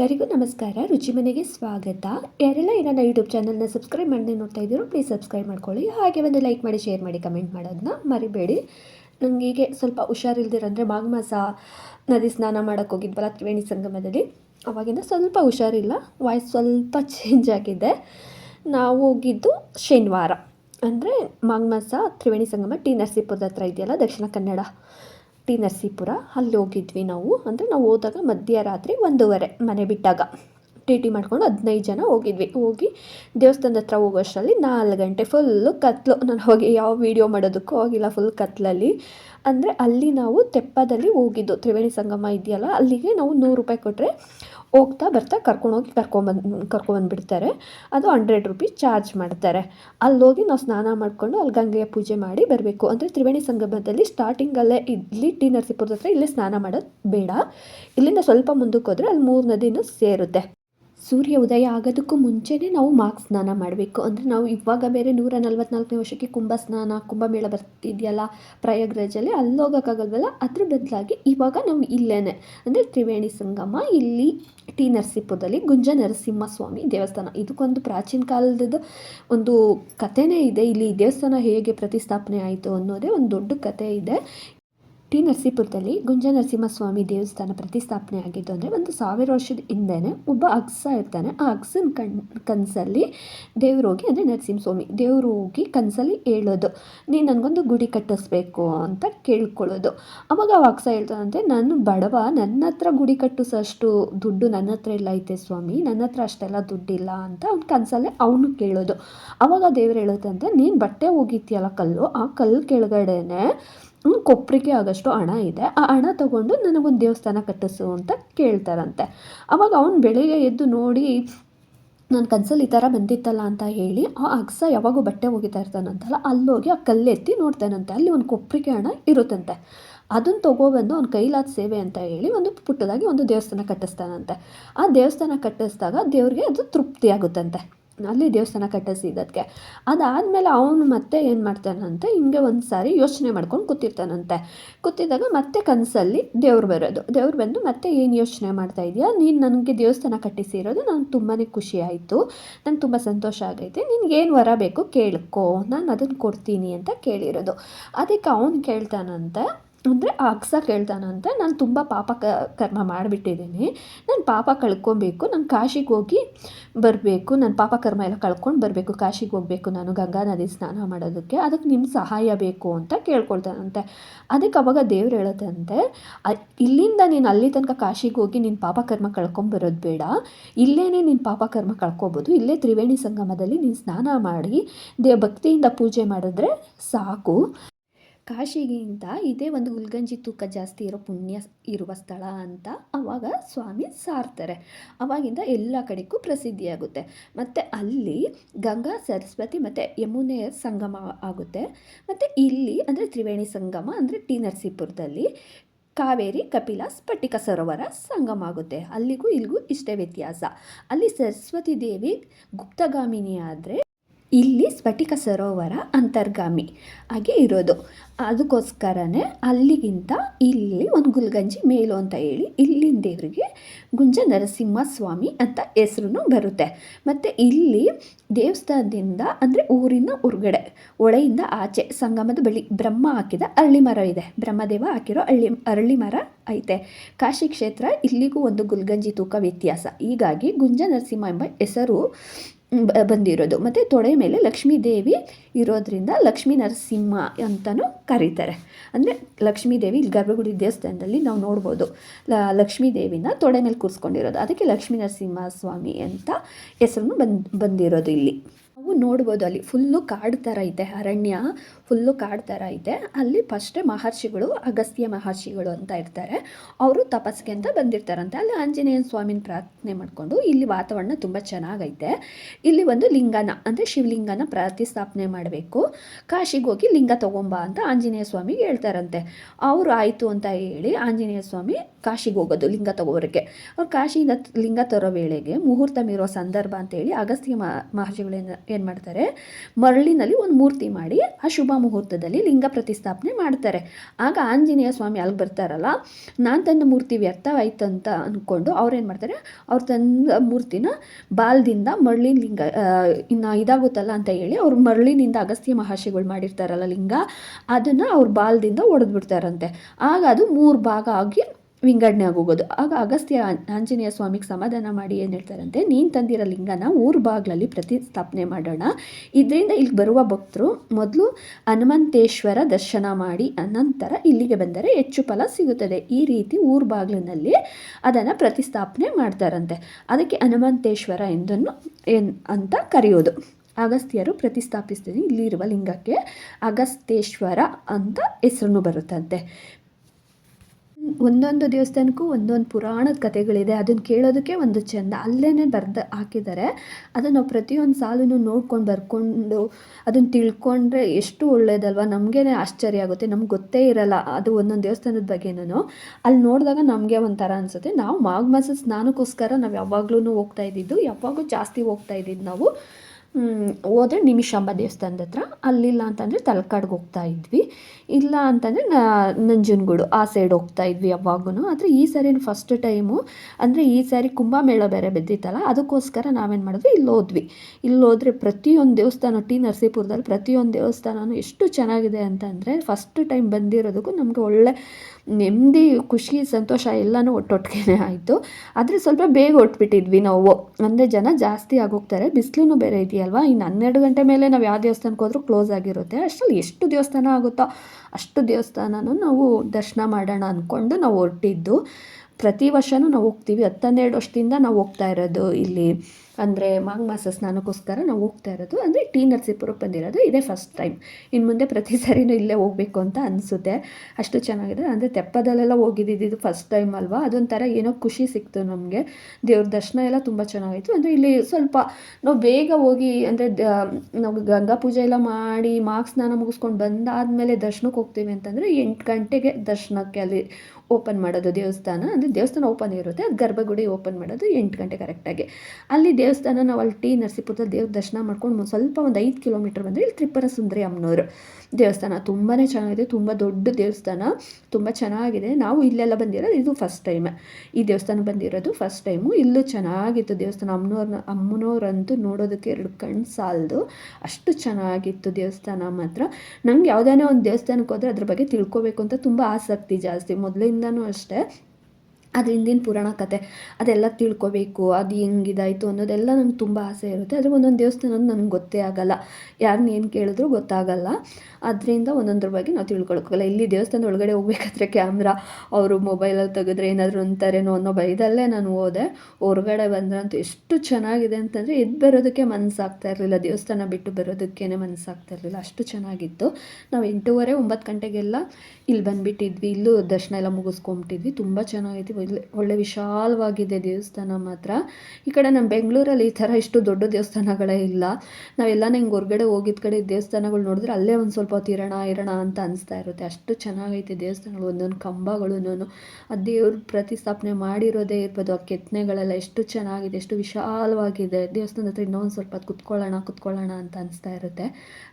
ಎಲ್ಲರಿಗೂ ನಮಸ್ಕಾರ. ರುಚಿ ಮನೆಗೆ ಸ್ವಾಗತ. ಯಾರೆಲ್ಲ ನನ್ನ ಯೂಟ್ಯೂಬ್ ಚಾನಲ್ನ ಸಬ್ಸ್ಕ್ರೈಬ್ ಮಾಡದೆ ನೋಡ್ತಾ ಇದ್ದೀರೋ ಪ್ಲೀಸ್ ಸಬ್ಸ್ಕ್ರೈಬ್ ಮಾಡ್ಕೊಳ್ಳಿ. ಹಾಗೆ ಒಂದು ಲೈಕ್ ಮಾಡಿ ಶೇರ್ ಮಾಡಿ ಕಮೆಂಟ್ ಮಾಡೋದನ್ನ ಮರಿಬೇಡಿ. ನನಗೆ ಹೀಗೆ ಸ್ವಲ್ಪ ಹುಷಾರಿಲ್ದಿರಂದರೆ ಮಾಘ ಮಾಸ ನದಿ ಸ್ನಾನ ಮಾಡೋಕ್ಕೆ ಹೋಗಿದ್ವಲ್ಲ, ತ್ರಿವೇಣಿ ಸಂಗಮದಲ್ಲಿ. ಅವಾಗಿಂದ ಸ್ವಲ್ಪ ಹುಷಾರಿಲ್ಲ ವಾಯ್ಸ್ ಸ್ವಲ್ಪ ಚೇಂಜ್ ಆಗಿದೆ. ನಾವು ಹೋಗಿದ್ದು ಶನಿವಾರ. ಅಂದರೆ ಮಾಘ ಮಾಸ ತ್ರಿವೇಣಿ ಸಂಗಮ, ಟಿ ನರಸೀಪುರದ ಹತ್ರ ಇದೆಯಲ್ಲ, ದಕ್ಷಿಣ ಕನ್ನಡ. ಟಿ ನರಸೀಪುರ, ಅಲ್ಲಿ ಹೋಗಿದ್ವಿ ನಾವು. ಅಂದರೆ ನಾವು ಹೋದಾಗ ಮಧ್ಯರಾತ್ರಿ ಒಂದೂವರೆ, ಮನೆ ಬಿಟ್ಟಾಗ. ಟಿ ಟಿ ಮಾಡ್ಕೊಂಡು ಹದಿನೈದು ಜನ ಹೋಗಿದ್ವಿ. ಹೋಗಿ ದೇವಸ್ಥಾನದ ಹತ್ರ ಹೋಗೋಷ್ಟರಲ್ಲಿ ನಾಲ್ಕು ಗಂಟೆ ಫುಲ್ಲು ಕತ್ಲು. ನಾನು ಹೋಗಿ ಯಾವ ವೀಡಿಯೋ ಮಾಡೋದಕ್ಕೂ ಹೋಗಿಲ್ಲ ಫುಲ್ ಕತ್ಲಲ್ಲಿ. ಅಂದರೆ ಅಲ್ಲಿ ನಾವು ತೆಪ್ಪದಲ್ಲಿ ಹೋಗಿದ್ದು. ತ್ರಿವೇಣಿ ಸಂಗಮ ಇದೆಯಲ್ಲ, ಅಲ್ಲಿಗೆ ನಾವು ನೂರು ರೂಪಾಯಿ ಕೊಟ್ಟರೆ ಹೋಗ್ತಾ ಬರ್ತಾ ಕರ್ಕೊಂಡೋಗಿ ಕರ್ಕೊಂಬಂದು ಕರ್ಕೊಂಬಂದುಬಿಡ್ತಾರೆ ಅದು ಹಂಡ್ರೆಡ್ ರುಪೀಸ್ ಚಾರ್ಜ್ ಮಾಡ್ತಾರೆ. ಅಲ್ಲೋಗಿ ನಾವು ಸ್ನಾನ ಮಾಡಿಕೊಂಡು ಅಲ್ಲಿ ಗಂಗೆಯ ಪೂಜೆ ಮಾಡಿ ಬರಬೇಕು. ಅಂದರೆ ತ್ರಿವೇಣಿ ಸಂಗಮದಲ್ಲಿ ಸ್ಟಾರ್ಟಿಂಗಲ್ಲೇ ಇಲ್ಲಿ ಟಿ ನರಸೀಪುರದ ಹತ್ರ ಇಲ್ಲೇ ಸ್ನಾನ ಮಾಡೋದು ಬೇಡ. ಇಲ್ಲಿಂದ ಸ್ವಲ್ಪ ಮುಂದಕ್ಕೆ ಹೋದರೆ ಅಲ್ಲಿ ಮೂರು ನದಿನೂ ಸೇರುತ್ತೆ. ಸೂರ್ಯ ಉದಯ ಆಗೋದಕ್ಕೂ ಮುಂಚೆನೇ ನಾವು ಮಾರ್ಕ್ ಸ್ನಾನ ಮಾಡಬೇಕು. ಅಂದರೆ ನಾವು ಇವಾಗ ಬೇರೆ ನೂರ ನಲ್ವತ್ನಾಲ್ಕನೇ ವರ್ಷಕ್ಕೆ ಕುಂಭ ಸ್ನಾನ, ಕುಂಭಮೇಳ ಬರ್ತಿದೆಯಲ್ಲ ಪ್ರಯಾಗ್ರಾಜಲ್ಲಿ, ಅಲ್ಲಿ ಹೋಗೋಕ್ಕಾಗಲ್ವಲ್ಲ? ಅದ್ರ ಬದಲಾಗಿ ಇವಾಗ ನಾವು ಇಲ್ಲೇ ಅಂದರೆ ತ್ರಿವೇಣಿ ಸಂಗಮ, ಇಲ್ಲಿ ಟಿ ನರಸೀಪುರದಲ್ಲಿ ಗುಂಜ ನರಸಿಂಹಸ್ವಾಮಿ ದೇವಸ್ಥಾನ. ಇದಕ್ಕೊಂದು ಪ್ರಾಚೀನ ಕಾಲದ ಒಂದು ಕಥೆನೇ ಇದೆ. ಇಲ್ಲಿ ದೇವಸ್ಥಾನ ಹೇಗೆ ಪ್ರತಿಷ್ಠಾಪನೆ ಆಯಿತು ಅನ್ನೋದೇ ಒಂದು ದೊಡ್ಡ ಕಥೆ ಇದೆ. ಟಿ ನರಸೀಪುರದಲ್ಲಿ ಗುಂಜ ನರಸಿಂಹಸ್ವಾಮಿ ದೇವಸ್ಥಾನ ಪ್ರತಿಸ್ಥಾಪನೆ ಆಗಿದ್ದು ಅಂದರೆ ಒಂದು ಸಾವಿರ ವರ್ಷದ ಹಿಂದೆನೇ ಒಬ್ಬ ಅಗ್ಸ ಇರ್ತಾನೆ. ಆ ಅಗ್ಸನ ಕಣ್, ಕನಸಲ್ಲಿ ದೇವರೋಗಿ ಅಂದರೆ ನರಸಿಂಹಸ್ವಾಮಿ. ದೇವರು ಕನಸಲ್ಲಿ ಹೇಳೋದು, ನೀನು ನನಗೊಂದು ಗುಡಿ ಕಟ್ಟಿಸ್ಬೇಕು ಅಂತ ಕೇಳ್ಕೊಳ್ಳೋದು. ಅವಾಗ ಆ ಅಗ್ಸ ಹೇಳ್ತಾನಂತೆ ನಾನು ಬಡವ, ನನ್ನ ಹತ್ರ ಗುಡಿ ಕಟ್ಟಿಸೋಷ್ಟು ದುಡ್ಡು ನನ್ನ ಹತ್ರ ಎಲ್ಲ ಐತೆ ಸ್ವಾಮಿ. ನನ್ನ ಹತ್ರ ಅಷ್ಟೆಲ್ಲ ದುಡ್ಡಿಲ್ಲ ಅಂತ ಅವ್ನ ಕನಸಲ್ಲೇ ಅವನು ಕೇಳೋದು. ಅವಾಗ ದೇವ್ರು ಹೇಳೋದಂತೆ ನೀನು ಬಟ್ಟೆ ಹೋಗಿತ್ಯಲ್ಲ ಕಲ್ಲು, ಆ ಕಲ್ಲು ಕೆಳಗಡೆನೆ ಕೊಪ್ಪರಿಗೆ ಆಗೋಷ್ಟು ಹಣ ಇದೆ. ಆ ಹಣ ತಗೊಂಡು ನನಗೊಂದು ದೇವಸ್ಥಾನ ಕಟ್ಟಿಸು ಅಂತ ಕೇಳ್ತಾರಂತೆ. ಅವಾಗ ಅವನು ಬೆಳಿಗ್ಗೆ ಎದ್ದು ನೋಡಿ ನನ್ನ ಕನಸಲ್ಲಿ ಈ ಥರ ಬಂದಿತ್ತಲ್ಲ ಅಂತ ಹೇಳಿ, ಆ ಅಗ್ಸ ಯಾವಾಗೂ ಬಟ್ಟೆ ಹೋಗಿತಾ ಇರ್ತಾನಂತಲ್ಲ, ಅಲ್ಲೋಗಿ ಆ ಕಲ್ಲೆತ್ತಿ ನೋಡ್ತಾನಂತೆ. ಅಲ್ಲಿ ಒಂದು ಕೊಪ್ಪರಿಗೆ ಹಣ ಇರುತ್ತಂತೆ. ಅದನ್ನು ತೊಗೊಬಂದು ಅವ್ನ ಕೈಲಾದ ಸೇವೆ ಅಂತ ಹೇಳಿ ಒಂದು ಪುಟ್ಟದಾಗಿ ಒಂದು ದೇವಸ್ಥಾನ ಕಟ್ಟಿಸ್ತಾನಂತೆ. ಆ ದೇವಸ್ಥಾನ ಕಟ್ಟಿಸ್ದಾಗ ದೇವ್ರಿಗೆ ಅದು ತೃಪ್ತಿ ಆಗುತ್ತಂತೆ ಅಲ್ಲಿ ದೇವಸ್ಥಾನ ಕಟ್ಟಿಸಿದ್ದಕ್ಕೆ. ಅದಾದಮೇಲೆ ಅವನು ಮತ್ತೆ ಏನು ಮಾಡ್ತಾನಂತೆ? ಹಿಂಗೆ ಒಂದು ಸಾರಿ ಯೋಚನೆ ಮಾಡ್ಕೊಂಡು ಕೂತಿರ್ತಾನಂತೆ. ಕೂತಿದ್ದಾಗ ಮತ್ತೆ ಕನಸಲ್ಲಿ ದೇವ್ರು ಬರೋದು. ದೇವ್ರು ಬಂದು ಮತ್ತೆ ಏನು ಯೋಚನೆ ಮಾಡ್ತಾ ಇದೆಯಾ? ನೀನು ನನಗೆ ದೇವಸ್ಥಾನ ಕಟ್ಟಿಸಿರೋದು ನನಗೆ ತುಂಬಾ ಖುಷಿ ಆಯಿತು. ನಂಗೆ ತುಂಬ ಸಂತೋಷ ಆಗೈತೆ. ನಿನ್ಗೇನು ವರ ಬೇಕು ಕೇಳ್ಕೊ. ನಾನು ಅದನ್ನು ಕೊಡ್ತೀನಿ ಅಂತ ಕೇಳಿರೋದು. ಅದಕ್ಕೆ ಅವನು ಕೇಳ್ತಾನಂತೆ ಅಂದರೆ ಅಗ್ಸ ಕೇಳ್ತಾನಂತೆ, ನಾನು ತುಂಬ ಪಾಪ ಕ, ಕರ್ಮ ಮಾಡಿಬಿಟ್ಟಿದ್ದೀನಿ. ನಾನು ಪಾಪ ಕಳ್ಕೊಬೇಕು, ನಾನು ಕಾಶಿಗೆ ಹೋಗಿ ಬರಬೇಕು ನನ್ನ ಪಾಪ ಕರ್ಮ ಎಲ್ಲ ಕಳ್ಕೊಂಡು ಬರಬೇಕು, ಕಾಶಿಗೆ ಹೋಗಬೇಕು ನಾನು ಗಂಗಾ ನದಿ ಸ್ನಾನ ಮಾಡೋದಕ್ಕೆ. ಅದಕ್ಕೆ ನಿಮ್ಮ ಸಹಾಯ ಬೇಕು ಅಂತ ಕೇಳ್ಕೊಳ್ತಾನಂತೆ. ಅದಕ್ಕೆ ಅವಾಗ ದೇವ್ರು ಹೇಳುತ್ತಂತೆ ಇಲ್ಲಿಂದ ನೀನು ಅಲ್ಲಿ ತನಕ ಕಾಶಿಗೆ ಹೋಗಿ ನಿನ್ನ ಪಾಪ ಕರ್ಮ ಕಳ್ಕೊಂಬರೋದು ಬೇಡ. ಇಲ್ಲೇ ನಿನ್ನ ಪಾಪ ಕರ್ಮ ಕಳ್ಕೊಬೋದು. ಇಲ್ಲೇ ತ್ರಿವೇಣಿ ಸಂಗಮದಲ್ಲಿ ನೀನು ಸ್ನಾನ ಮಾಡಿ, ದೇ, ಭಕ್ತಿಯಿಂದ ಪೂಜೆ ಮಾಡಿದ್ರೆ ಸಾಕು. ಕಾಶಿಗಿಂತ ಇದೇ ಒಂದು ಉಲ್ಗಂಜಿ ತೂಕ ಜಾಸ್ತಿ ಇರೋ ಪುಣ್ಯ ಇರುವ ಸ್ಥಳ ಅಂತ ಅವಾಗ ಸ್ವಾಮಿ ಸಾರ್ತಾರೆ. ಅವಾಗಿಂದ ಎಲ್ಲ ಕಡೆಗೂ ಪ್ರಸಿದ್ಧಿಯಾಗುತ್ತೆ. ಮತ್ತು ಅಲ್ಲಿ ಗಂಗಾ, ಸರಸ್ವತಿ ಮತ್ತು ಯಮುನೆಯ ಸಂಗಮ ಆಗುತ್ತೆ. ಮತ್ತು ಇಲ್ಲಿ ಅಂದರೆ ತ್ರಿವೇಣಿ ಸಂಗಮ ಅಂದರೆ ಟಿ ನರಸೀಪುರದಲ್ಲಿ ಕಾವೇರಿ ಕಪಿಲಾ ಸ್ಫಟಿಕ ಸರೋವರ ಸಂಗಮ ಆಗುತ್ತೆ. ಅಲ್ಲಿಗೂ ಇಲ್ಲಿಗೂ ಇಷ್ಟೇ ವ್ಯತ್ಯಾಸ. ಅಲ್ಲಿ ಸರಸ್ವತಿ ದೇವಿ ಗುಪ್ತಗಾಮಿನಿ ಆದರೆ ಇಲ್ಲಿ ಸ್ಫಟಿಕ ಸರೋವರ ಅಂತರ್ಗಾಮಿ ಹಾಗೆ ಇರೋದು. ಅದಕ್ಕೋಸ್ಕರನೇ ಅಲ್ಲಿಗಿಂತ ಇಲ್ಲಿ ಒಂದು ಗುಲ್ಗಂಜಿ ಮೇಲು ಅಂತ ಹೇಳಿ ಇಲ್ಲಿನ ದೇವರಿಗೆ ಗುಂಜ ನರಸಿಂಹ ಸ್ವಾಮಿ ಅಂತ ಹೆಸರು ಬರುತ್ತೆ. ಮತ್ತು ಇಲ್ಲಿ ದೇವಸ್ಥಾನದಿಂದ ಅಂದರೆ ಊರಿನ ಹೊರ್ಗಡೆ ಒಳೆಯಿಂದ ಆಚೆ ಸಂಗಮದ ಬಳಿ ಬ್ರಹ್ಮ ಹಾಕಿದ ಅರಳಿ ಮರ ಇದೆ. ಬ್ರಹ್ಮದೇವ ಹಾಕಿರೋ ಅಳ್ಳಿ ಅರಳಿ ಮರ ಐತೆ. ಕಾಶಿ ಕ್ಷೇತ್ರ ಇಲ್ಲಿಗೂ ಒಂದು ಗುಲ್ಗಂಜಿ ತೂಕ ವ್ಯತ್ಯಾಸ. ಹೀಗಾಗಿ ಗುಂಜ ನರಸಿಂಹ ಎಂಬ ಹೆಸರು ಬಂದಿರೋದು. ಮತ್ತು ತೊಡೆ ಮೇಲೆ ಲಕ್ಷ್ಮೀ ದೇವಿ ಇರೋದ್ರಿಂದ ಲಕ್ಷ್ಮೀ ನರಸಿಂಹ ಅಂತಲೂ ಕರೀತಾರೆ. ಅಂದರೆ ಲಕ್ಷ್ಮೀ ದೇವಿ ಇಲ್ಲಿ ಗರ್ಭಗುಡಿ ದೇವಸ್ಥಾನದಲ್ಲಿ ನಾವು ನೋಡ್ಬೋದು. ಲಕ್ಷ್ಮೀ ದೇವಿನ ತೊಡೆ ಮೇಲೆ ಕೂರಿಸ್ಕೊಂಡಿರೋದು. ಅದಕ್ಕೆ ಲಕ್ಷ್ಮೀ ನರಸಿಂಹ ಸ್ವಾಮಿ ಅಂತ ಹೆಸರು ಬಂದು, ಬಂದಿರೋದು ಇಲ್ಲಿ. ನಾವು ನೋಡ್ಬೋದು ಅಲ್ಲಿ ಫುಲ್ಲು ಕಾಡು ಥರ ಇದೆ, ಅರಣ್ಯ ಫುಲ್ಲು ಕಾಡು ಥರ ಇದೆ. ಅಲ್ಲಿ ಫಸ್ಟೇ ಮಹರ್ಷಿಗಳು, ಅಗಸ್ತ್ಯ ಮಹರ್ಷಿಗಳು ಅಂತ ಇರ್ತಾರೆ. ಅವರು ತಪಸ್ಸಿಗೆ ಅಂತ ಬಂದಿರ್ತಾರಂತೆ. ಅಲ್ಲಿ ಆಂಜನೇಯ ಸ್ವಾಮಿನ ಪ್ರಾರ್ಥನೆ ಮಾಡಿಕೊಂಡು ಇಲ್ಲಿ ವಾತಾವರಣ ತುಂಬ ಚೆನ್ನಾಗೈತೆ. ಇಲ್ಲಿ ಒಂದು ಲಿಂಗನ, ಅಂದರೆ ಶಿವಲಿಂಗನ ಪ್ರತಿಸ್ಥಾಪನೆ ಮಾಡಬೇಕು. ಕಾಶಿಗೆ ಹೋಗಿ ಲಿಂಗ ತೊಗೊಂಬ ಅಂತ ಆಂಜನೇಯ ಸ್ವಾಮಿಗೆ ಹೇಳ್ತಾರಂತೆ. ಅವರು ಆಯಿತು ಅಂತ ಹೇಳಿ ಆಂಜನೇಯ ಸ್ವಾಮಿ ಕಾಶಿಗೆ ಹೋಗೋದು, ಲಿಂಗ ತಗೋಬರೋಕ್ಕೆ. ಅವ್ರು ಕಾಶಿಯಿಂದ ಲಿಂಗ ತರೋ ವೇಳೆಗೆ ಮುಹೂರ್ತ ಮೀರೋ ಸಂದರ್ಭ ಅಂತೇಳಿ ಅಗಸ್ತ್ಯ ಮಹ ಮಹರ್ಷಿಗಳು ಏನು ಏನು ಮಾಡ್ತಾರೆ? ಮರಳಿನಲ್ಲಿ ಒಂದು ಮೂರ್ತಿ ಮಾಡಿ ಆ ಶುಭ ಮುಹೂರ್ತದಲ್ಲಿ ಲಿಂಗ ಪ್ರತಿಸ್ಥಾಪನೆ ಮಾಡ್ತಾರೆ. ಆಗ ಆಂಜನೇಯ ಸ್ವಾಮಿ ಅಲ್ಲಿ ಬರ್ತಾರಲ್ಲ, ನಾನು ತಂದ ಮೂರ್ತಿ ವ್ಯರ್ಥವಾಯ್ತು ಅಂತ ಅಂದ್ಕೊಂಡು ಅವ್ರೇನು ಮಾಡ್ತಾರೆ? ಅವ್ರು ತಂದ ಮೂರ್ತಿನ ಬಾಲ್ದಿಂದ ಮರಳಿನ ಲಿಂಗ ಇನ್ನು ಇದಾಗುತ್ತಲ್ಲ ಅಂತ ಹೇಳಿ ಅವ್ರು ಮರಳಿನಿಂದ ಅಗಸ್ತ್ಯ ಮಹರ್ಷಿಗಳು ಮಾಡಿರ್ತಾರಲ್ಲ ಲಿಂಗ, ಅದನ್ನು ಅವ್ರ ಬಾಲ್ದಿಂದ ಒಡೆದ್ಬಿಡ್ತಾರಂತೆ. ಆಗ ಅದು ಮೂರು ಭಾಗ ಆಗಿ ವಿಂಗಡಣೆ ಆಗೋಗೋದು. ಆಗ ಅಗಸ್ತ್ಯ ಆಂಜನೇಯ ಸ್ವಾಮಿಗೆ ಸಮಾಧಾನ ಮಾಡಿ ಏನು ಹೇಳ್ತಾರಂತೆ ನೀನು ತಂದಿರೋ ಲಿಂಗನ ಊರು ಬಾಗ್ಲಲ್ಲಿ ಪ್ರತಿಸ್ಥಾಪನೆ ಮಾಡೋಣ. ಇದರಿಂದ ಇಲ್ಲಿ ಬರುವ ಭಕ್ತರು ಮೊದಲು ಹನುಮಂತೇಶ್ವರ ದರ್ಶನ ಮಾಡಿ, ಅನಂತರ ಇಲ್ಲಿಗೆ ಬಂದರೆ ಹೆಚ್ಚು ಫಲ ಸಿಗುತ್ತದೆ. ಈ ರೀತಿ ಊರು ಬಾಗಿಲಿನಲ್ಲಿ ಅದನ್ನು ಪ್ರತಿಸ್ಥಾಪನೆ ಮಾಡ್ತಾರಂತೆ. ಅದಕ್ಕೆ ಹನುಮಂತೇಶ್ವರ ಎಂದನ್ನು ಏನು ಅಂತ ಕರೆಯೋದು. ಅಗಸ್ತ್ಯರು ಪ್ರತಿಸ್ಥಾಪಿಸ್ತೀನಿ, ಇಲ್ಲಿರುವ ಲಿಂಗಕ್ಕೆ ಅಗಸ್ತೇಶ್ವರ ಅಂತ ಹೆಸರು ಬರುತ್ತಂತೆ. ಒಂದೊಂದು ದೇವಸ್ಥಾನಕ್ಕೂ ಒಂದೊಂದು ಪುರಾಣದ ಕಥೆಗಳಿದೆ. ಅದನ್ನು ಕೇಳೋದಕ್ಕೆ ಒಂದು ಚೆಂದ. ಅಲ್ಲೇ ಬರ್ದ ಹಾಕಿದ್ದಾರೆ ಅದನ್ನು ನಾವು ಪ್ರತಿಯೊಂದು ಸಾಲನ್ನು ನೋಡ್ಕೊಂಡು ಬರ್ಕೊಂಡು ಅದನ್ನು ತಿಳ್ಕೊಂಡ್ರೆ ಎಷ್ಟು ಒಳ್ಳೇದಲ್ವ? ನಮಗೇ ಆಶ್ಚರ್ಯ ಆಗುತ್ತೆ. ನಮ್ಗೆ ಗೊತ್ತೇ ಇರಲ್ಲ ಅದು ಒಂದೊಂದು ದೇವಸ್ಥಾನದ ಬಗ್ಗೆನೂ ಅಲ್ಲಿ ನೋಡಿದಾಗ ನಮಗೆ ಒಂಥರ ಅನಿಸುತ್ತೆ. ನಾವು ಮಾಘ ಮಾಸದ ಸ್ನಾನಕ್ಕೋಸ್ಕರ ನಾವು ಯಾವಾಗ್ಲೂ ಹೋಗ್ತಾ ಇದ್ದಿದ್ದು ಯಾವಾಗೂ ಜಾಸ್ತಿ ಹೋಗ್ತಾ ಇದ್ದಿದ್ದು ನಾವು. ಹೋದ್ರೆ ನಿಮಿಷಾಂಬ ದೇವಸ್ಥಾನದ ಹತ್ರ. ಅಲ್ಲಿಲ್ಲ ಅಂತಂದರೆ ತಲಕಾಡ್ಗೆ ಹೋಗ್ತಾ ಇದ್ವಿ. ಇಲ್ಲ ಅಂತಂದರೆ ನಂಜನಗೂಡು ಆ ಸೈಡ್ ಹೋಗ್ತಾ ಇದ್ವಿ ಯಾವಾಗೂ ಆದರೆ ಈ ಸಾರಿ ಫಸ್ಟ್ ಟೈಮು ಅಂದರೆ ಈ ಸಾರಿ ಕುಂಭಮೇಳ ಬೇರೆ ಬಿದ್ದಿತ್ತಲ್ಲ, ಅದಕ್ಕೋಸ್ಕರ ನಾವೇನು ಮಾಡಿದ್ವಿ, ಇಲ್ಲಿ ಹೋದ್ವಿ. ಇಲ್ಲಿ ಹೋದ್ರೆ ಪ್ರತಿಯೊಂದು ದೇವಸ್ಥಾನ, ಟಿ ನರಸೀಪುರದಲ್ಲಿ ಪ್ರತಿಯೊಂದು ದೇವಸ್ಥಾನವೂ ಎಷ್ಟು ಚೆನ್ನಾಗಿದೆ ಅಂತಂದರೆ ಫಸ್ಟ್ ಟೈಮ್ ಬಂದಿರೋದಕ್ಕೂ ನಮಗೆ ಒಳ್ಳೆ ನೆಮ್ಮದಿ, ಖುಷಿ, ಸಂತೋಷ ಎಲ್ಲನೂ ಒಟ್ಟೊಟ್ಟಿಗೆ ಆಯಿತು. ಆದರೆ ಸ್ವಲ್ಪ ಬೇಗ ಹೊಟ್ಬಿಟ್ಟಿದ್ವಿ ನಾವು. ಅಂದರೆ ಜನ ಜಾಸ್ತಿ ಆಗೋಗ್ತಾರೆ. ಬಿಸಿಲೂ ಬೇರೆ ಇದೆಯಲ್ವಾ? ಇನ್ನು ಹನ್ನೆರಡು ಗಂಟೆ ಮೇಲೆ ನಾವು ಯಾವ ದೇವಸ್ಥಾನಕ್ಕೆ ಹೋದರೂ ಕ್ಲೋಸ್ ಆಗಿರುತ್ತೆ. ಅಷ್ಟರಲ್ಲಿ ಎಷ್ಟು ದೇವಸ್ಥಾನ ಆಗುತ್ತೋ ಅಷ್ಟು ದೇವಸ್ಥಾನನೂ ನಾವು ದರ್ಶನ ಮಾಡೋಣ ಅಂದ್ಕೊಂಡು ನಾವು ಹೊರಟಿದ್ದು. ಪ್ರತಿ ವರ್ಷನೂ ನಾವು ಹೋಗ್ತೀವಿ. ಹತ್ತನ್ನೆರಡು ವರ್ಷದಿಂದ ನಾವು ಹೋಗ್ತಾ ಇರೋದು ಇಲ್ಲಿ. ಅಂದರೆ ಮಾಘ ಮಾಸ ಸ್ನಾನಕ್ಕೋಸ್ಕರ ನಾವು ಹೋಗ್ತಾ ಇರೋದು. ಅಂದರೆ ಟಿ ನರಸೀಪುರಕ್ಕೆ ಬಂದಿರೋದು. ಇದೇ ಫಸ್ಟ್ ಟೈಮ್ ಇನ್ನು ಮುಂದೆ ಪ್ರತಿ ಸಾರಿನೂ ಇಲ್ಲೇ ಹೋಗಬೇಕು ಅಂತ ಅನಿಸುತ್ತೆ. ಅಷ್ಟು ಚೆನ್ನಾಗಿದೆ. ಅಂದರೆ ತೆಪ್ಪದಲ್ಲೆಲ್ಲ ಹೋಗಿದ್ದಿದ್ದು ಇದು ಫಸ್ಟ್ ಟೈಮ್ ಅಲ್ವಾ? ಅದೊಂಥರ ಏನೋ ಖುಷಿ ಸಿಕ್ತು ನಮಗೆ. ದೇವ್ರ ದರ್ಶನ ಎಲ್ಲ ತುಂಬ ಚೆನ್ನಾಗಿತ್ತು ಅಂದರೆ ಇಲ್ಲಿ ಸ್ವಲ್ಪ ನಾವು ಬೇಗ ಹೋಗಿ ಅಂದರೆ ನಾವು ಗಂಗಾ ಪೂಜೆ ಎಲ್ಲ ಮಾಡಿ ಮಾಘ ಸ್ನಾನ ಮುಗಿಸ್ಕೊಂಡು ಬಂದಾದಮೇಲೆ ದರ್ಶನಕ್ಕೆ ಹೋಗ್ತೀವಿ ಅಂತಂದರೆ ಎಂಟು ಗಂಟೆಗೆ ದರ್ಶನಕ್ಕೆ ಅಲ್ಲಿ ಓಪನ್ ಮಾಡೋದು ದೇವಸ್ಥಾನ, ಅಂದರೆ ದೇವಸ್ಥಾನ ಓಪನ್ ಇರುತ್ತೆ, ಅದು ಗರ್ಭಗುಡಿ ಓಪನ್ ಮಾಡೋದು ಎಂಟು ಗಂಟೆ ಕರೆಕ್ಟಾಗಿ ಅಲ್ಲಿ ದೇವಸ್ಥಾನ ನಾವು ಅಲ್ಲಿ ಟಿ ನರಸೀಪುರದಲ್ಲಿ ದೇವ್ರ ದರ್ಶನ ಮಾಡ್ಕೊಂಡು ಸ್ವಲ್ಪ ಒಂದು ಐದು ಕಿಲೋಮೀಟ್ರ್ ಬಂದರೆ ಇಲ್ಲಿ ತ್ರಿಪುರ ಸುಂದರಿ ಅಮ್ಮನವರು ದೇವಸ್ಥಾನ. ತುಂಬಾ ಚೆನ್ನಾಗಿದೆ, ತುಂಬ ದೊಡ್ಡ ದೇವಸ್ಥಾನ, ತುಂಬ ಚೆನ್ನಾಗಿದೆ. ನಾವು ಇಲ್ಲೆಲ್ಲ ಬಂದಿರೋದು ಇದು ಫಸ್ಟ್ ಟೈಮ್ ಈ ದೇವಸ್ಥಾನ ಬಂದಿರೋದು ಫಸ್ಟ್ ಟೈಮು ಇಲ್ಲೂ ಚೆನ್ನಾಗಿತ್ತು ದೇವಸ್ಥಾನ. ಅಮ್ಮನವ್ರನ್ನ, ಅಮ್ಮನವ್ರಂತೂ ನೋಡೋದಕ್ಕೆ ಎರಡು ಕಣ್ಣು ಸಾಲದು. ಅಷ್ಟು ಚೆನ್ನಾಗಿತ್ತು ದೇವಸ್ಥಾನ ಮಾತ್ರ. ನಂಗೆ ಯಾವುದೇ ಒಂದು ದೇವಸ್ಥಾನಕ್ಕೆ ಹೋದರೆ ಅದ್ರ ಬಗ್ಗೆ ತಿಳ್ಕೊಬೇಕು ಅಂತ ತುಂಬ ಆಸಕ್ತಿ ಜಾಸ್ತಿ. ಮೊದಲಿಂದನೂ ಅಷ್ಟೇ. ಅದ್ರ ಹಿಂದಿನ ಪುರಾಣ ಕತೆ? ಅದೆಲ್ಲ ತಿಳ್ಕೊಬೇಕು, ಅದು ಹೆಂಗಿದಾಯಿತು ಅನ್ನೋದೆಲ್ಲ ನಂಗೆ ತುಂಬ ಆಸೆ ಇರುತ್ತೆ. ಆದರೆ ಒಂದೊಂದು ದೇವಸ್ಥಾನ ನನಗೆ ಗೊತ್ತೇ ಆಗಲ್ಲ. ಯಾರನ್ನ ಏನು ಕೇಳಿದ್ರು ಗೊತ್ತಾಗಲ್ಲ. ಅದರಿಂದ ಒಂದೊಂದ್ರ ಬಗ್ಗೆ ನಾವು ತಿಳ್ಕೊಳಕ್ಕಾಗಲ್ಲ ಇಲ್ಲಿ ದೇವಸ್ಥಾನದ ಒಳಗಡೆ ಹೋಗ್ಬೇಕಾದ್ರೆ ಕ್ಯಾಮ್ರಾ, ಅವರು ಮೊಬೈಲಲ್ಲಿ ತೆಗೆದ್ರೆ ಏನಾದರೂ ಅಂತಾರೇನೋ ಅನ್ನೋ ಭಯದಲ್ಲೇ ನಾನು ಹೋದೆ. ಹೊರಗಡೆ ಬಂದ್ರಂತೂ ಎಷ್ಟು ಚೆನ್ನಾಗಿದೆ ಅಂತಂದರೆ ಎದ್ದು ಬರೋದಕ್ಕೆ ಮನಸ್ಸಾಗ್ತಾ ಇರಲಿಲ್ಲ. ದೇವಸ್ಥಾನ ಬಿಟ್ಟು ಬರೋದಕ್ಕೇ ಮನಸ್ಸಾಗ್ತಾ ಇರಲಿಲ್ಲ. ಅಷ್ಟು ಚೆನ್ನಾಗಿತ್ತು. ನಾವು ಎಂಟೂವರೆ, ಒಂಬತ್ತು ಗಂಟೆಗೆಲ್ಲ ಇಲ್ಲಿ ಬಂದುಬಿಟ್ಟಿದ್ವಿ. ಇಲ್ಲೂ ದರ್ಶನ ಎಲ್ಲ ಮುಗಿಸ್ಕೊಂಬಿಟ್ಟಿದ್ವಿ ತುಂಬ ಚೆನ್ನಾಗೈತಿ. ಒಳ್ಳೆ ಒಳ್ಳೆ ವಿಶಾಲವಾಗಿದೆ ದೇವಸ್ಥಾನ ಮಾತ್ರ. ಈ ಕಡೆ ನಮ್ಮ ಬೆಂಗಳೂರಲ್ಲಿ ಈ ಥರ ಇಷ್ಟು ದೊಡ್ಡ ದೇವಸ್ಥಾನಗಳೇ ಇಲ್ಲ. ನಾವೆಲ್ಲ ಹಿಂಗೆ ಹೊರಗಡೆ ಹೋಗಿದ್ದ ಕಡೆ ದೇವಸ್ಥಾನಗಳು ನೋಡಿದ್ರೆ ಅಲ್ಲೇ ಒಂದು ಸ್ವಲ್ಪ ಹೊತ್ತು ಇರೋಣ ಇರೋಣ ಅಂತ ಅನಿಸ್ತಾ ಇರುತ್ತೆ. ಅಷ್ಟು ಚೆನ್ನಾಗೈತೆ ದೇವಸ್ಥಾನಗಳು, ಒಂದೊಂದು ಕಂಬಗಳು ಆ ದೇವ್ರ ಪ್ರತಿಸ್ಥಾಪನೆ ಮಾಡಿರೋದೇ ಇರ್ಬೋದು, ಆ ಕೆತ್ತನೆಗಳೆಲ್ಲ ಎಷ್ಟು ಚೆನ್ನಾಗಿದೆ, ಎಷ್ಟು ವಿಶಾಲವಾಗಿದೆ. ದೇವಸ್ಥಾನದ ಹತ್ರ ಇನ್ನೊಂದು ಸ್ವಲ್ಪ ಕುತ್ಕೊಳ್ಳೋಣ ಕುತ್ಕೊಳ್ಳೋಣ ಅಂತ ಅನಿಸ್ತಾ ಇರುತ್ತೆ.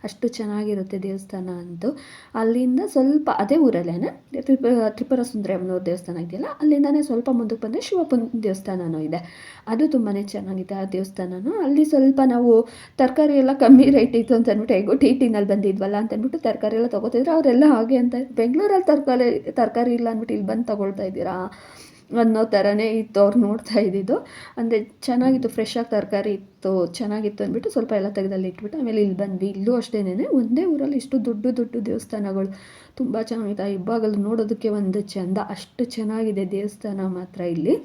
ಅಷ್ಟು ಚೆನ್ನಾಗಿರುತ್ತೆ ದೇವಸ್ಥಾನ ಅಂತೂ. ಅಲ್ಲಿಂದ ಸ್ವಲ್ಪ ಅದೇ ಊರಲ್ಲೇ ತ್ರಿಪ ತ್ರಿಪುರ ಸುಂದರಿ ದೇವಸ್ಥಾನ ಇದೆಯಲ್ಲ ಸ್ವಲ್ಪ ಮುಂದಕ್ಕೆ ಬಂದರೆ ಶಿವಪ್ಪನ ದೇವಸ್ಥಾನನೂ ಇದೆ. ಅದು ತುಂಬಾ ಚೆನ್ನಾಗಿದೆ ಆ ದೇವಸ್ಥಾನನೂ. ಅಲ್ಲಿ ಸ್ವಲ್ಪ ನಾವು ತರಕಾರಿ ಎಲ್ಲ ಕಮ್ಮಿ ರೇಟ್ ಇತ್ತು ಅಂತ ಅಂದ್ಬಿಟ್ಟು, ಹೇಗೋ ಟಿ ಟಿನಲ್ಲಿ ಬಂದಿದ್ವಲ್ಲ ಅಂತ ಅಂದ್ಬಿಟ್ಟು ತರಕಾರಿ ಎಲ್ಲ ತೊಗೋತಿದ್ರು ಅವರೆಲ್ಲ ಹಾಗೆ ಅಂತ, ಬೆಂಗಳೂರಲ್ಲಿ ತರಕಾರಿ ತರಕಾರಿ ಇಲ್ಲ ಅಂದ್ಬಿಟ್ಟು ಇಲ್ಲಿ ಬಂದು ತೊಗೊಳ್ತಾ ಇದ್ದೀರಾ? ಅನ್ನೋ ಥರನೇ ಇತ್ತು ಅವ್ರು ನೋಡ್ತಾ ಇದ್ದಿದ್ದು. ಅಂದರೆ ಚೆನ್ನಾಗಿತ್ತು ಫ್ರೆಶ್ ಆಗಿ ತರಕಾರಿ ಇತ್ತು, ಚೆನ್ನಾಗಿತ್ತು ಅಂದ್ಬಿಟ್ಟು ಸ್ವಲ್ಪ ಎಲ್ಲ ತೆಗೆದಲ್ಲಿ ಇಟ್ಬಿಟ್ಟು ಆಮೇಲೆ ಇಲ್ಲಿ ಬಂದ್ವಿ. ಇಲ್ಲೂ ಅಷ್ಟೇನೆ ಒಂದೇ ಊರಲ್ಲಿ ಇಷ್ಟು ದೊಡ್ಡ ದೊಡ್ಡ ದೇವಸ್ಥಾನಗಳು. ತುಂಬ ಚೆನ್ನಾಗಿತ್ತು. ಆ ಇಬ್ಬಾಗಲು ನೋಡೋದಕ್ಕೆ ಒಂದು ಚೆಂದ. ಅಷ್ಟು ಚೆನ್ನಾಗಿದೆ ದೇವಸ್ಥಾನ ಮಾತ್ರ ಇಲ್ಲಿ.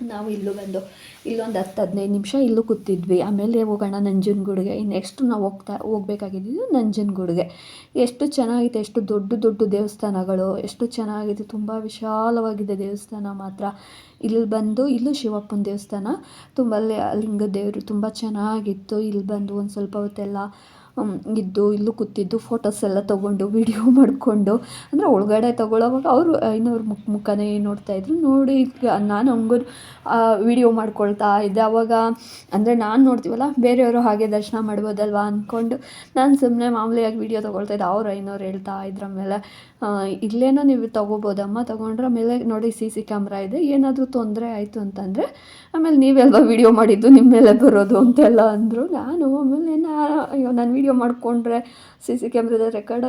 ನಾವು ಇಲ್ಲೂ ಬಂದು, ಇಲ್ಲೊಂದು ಹತ್ತು ಹದಿನೈದು ನಿಮಿಷ ಇಲ್ಲೂ ಕೂತಿದ್ವಿ. ಆಮೇಲೆ ಹೋಗೋಣ ನಂಜನಗೂಡಿಗೆ ನೆಕ್ಸ್ಟ್ ನಾವು ಹೋಗ್ತಾ ಹೋಗ್ಬೇಕಾಗಿದ್ದು ನಂಜನಗೂಡಿಗೆ ಎಷ್ಟು ಚೆನ್ನಾಗಿದೆ ಎಷ್ಟು ದೊಡ್ಡ ದೊಡ್ಡ ದೇವಸ್ಥಾನಗಳು, ಎಷ್ಟು ಚೆನ್ನಾಗಿದೆ ತುಂಬ ವಿಶಾಲವಾಗಿದೆ ದೇವಸ್ಥಾನ ಮಾತ್ರ. ಇಲ್ಲಿ ಬಂದು, ಇಲ್ಲೂ ಶಿವಪ್ಪನ ದೇವಸ್ಥಾನ. ತುಂಬ ಲಿಂಗ ದೇವರು ತುಂಬ ಚೆನ್ನಾಗಿತ್ತು. ಇಲ್ಲಿ ಬಂದು ಒಂದು ಸ್ವಲ್ಪ ಹೊತ್ತೆಲ್ಲ ಇದ್ದು ಇಲ್ಲೂ ಕೂತಿದ್ದು ಫೋಟೋಸ್ ಎಲ್ಲ ತೊಗೊಂಡು ವಿಡಿಯೋ ಮಾಡಿಕೊಂಡು, ಅಂದರೆ ಒಳಗಡೆ ತೊಗೊಳ್ಳೋವಾಗ ಅವರು ಐನೂರು ಮುಖ, ಮುಖನೇ ನೋಡ್ತಾ ಇದ್ರು. ನೋಡಿ ನಾನು ಹಂಗೂ ವಿಡಿಯೋ ಮಾಡ್ಕೊಳ್ತಾ ಇದ್ದೆ. ಅವಾಗ, ಅಂದರೆ ನಾನು ನೋಡ್ತೀವಲ್ಲ, ಬೇರೆಯವರು ಹಾಗೆ ದರ್ಶನ ಮಾಡ್ಬೋದಲ್ವಾ ಅಂದ್ಕೊಂಡು ನಾನು ಸುಮ್ಮನೆ ಮಾಮೂಲಿಯಾಗಿ ವಿಡಿಯೋ ತೊಗೊಳ್ತಾ ಇದ್ದೆ. ಅವ್ರು ಐನೂರು ಹೇಳ್ತಾ ಇದ್ರ ಮೇಲೆ ಇಲ್ಲೇನೋ ನೀವು ತೊಗೋಬೋದಮ್ಮ, ತೊಗೊಂಡ್ರೆ ಆಮೇಲೆ ನೋಡಿ ಸಿ ಸಿ ಕ್ಯಾಮ್ರಾ ಇದೆ. ಏನಾದರೂ ತೊಂದರೆ ಆಯಿತು ಅಂತಂದರೆ, ಆಮೇಲೆ ನೀವೆಲ್ಲ ವಿಡಿಯೋ ಮಾಡಿದ್ದು ನಿಮ್ಮ ಮೇಲೆ ಬರೋದು ಅಂತೆಲ್ಲ ಅಂದರು. ನಾನು ಆಮೇಲೆ ನಾನು ಅಯ್ಯೋ, ನಾನು ವಿಡಿಯೋ ಮಾಡಿಕೊಂಡ್ರೆ ಸಿ ಸಿ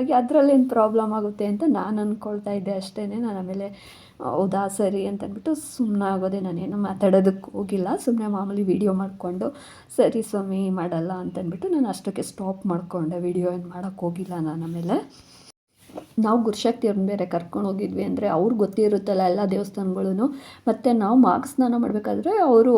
ಆಗಿ ಅದರಲ್ಲೇನು ಪ್ರಾಬ್ಲಮ್ ಆಗುತ್ತೆ ಅಂತ ನಾನು ಅಂದ್ಕೊಳ್ತಾ ಇದ್ದೆ ಅಷ್ಟೇ ನಾನು ಆಮೇಲೆ ಹೌದಾ, ಸರಿ ಅಂತಂದ್ಬಿಟ್ಟು ಸುಮ್ಮನೆ ಆಗೋದೆ ನಾನೇನು ಮಾತಾಡೋದಕ್ಕೆ ಹೋಗಿಲ್ಲ. ಸುಮ್ಮನೆ ಮಾಮೂಲಿ ವೀಡಿಯೋ ಮಾಡಿಕೊಂಡು, ಸರಿ ಸ್ವಾಮಿ, ಮಾಡಲ್ಲ ಅಂತಂದ್ಬಿಟ್ಟು ನಾನು ಅಷ್ಟಕ್ಕೆ ಸ್ಟಾಪ್ ಮಾಡಿಕೊಂಡೆ. ವೀಡಿಯೋ ಏನು ಮಾಡೋಕ್ಕೆ ಹೋಗಿಲ್ಲ ನಾನು ಆಮೇಲೆ. ನಾವು ಗುರುಶಕ್ತಿ ಅವ್ರನ್ನ ಬೇರೆ ಕರ್ಕೊಂಡು ಹೋಗಿದ್ವಿ ಅಂದರೆ ಅವ್ರಿಗೆ ಗೊತ್ತಿರುತ್ತಲ್ಲ ಎಲ್ಲ ದೇವಸ್ಥಾನಗಳೂ ಮತ್ತು ನಾವು ಮಾಗ ಸ್ನಾನ ಮಾಡಬೇಕಾದ್ರೆ ಅವರು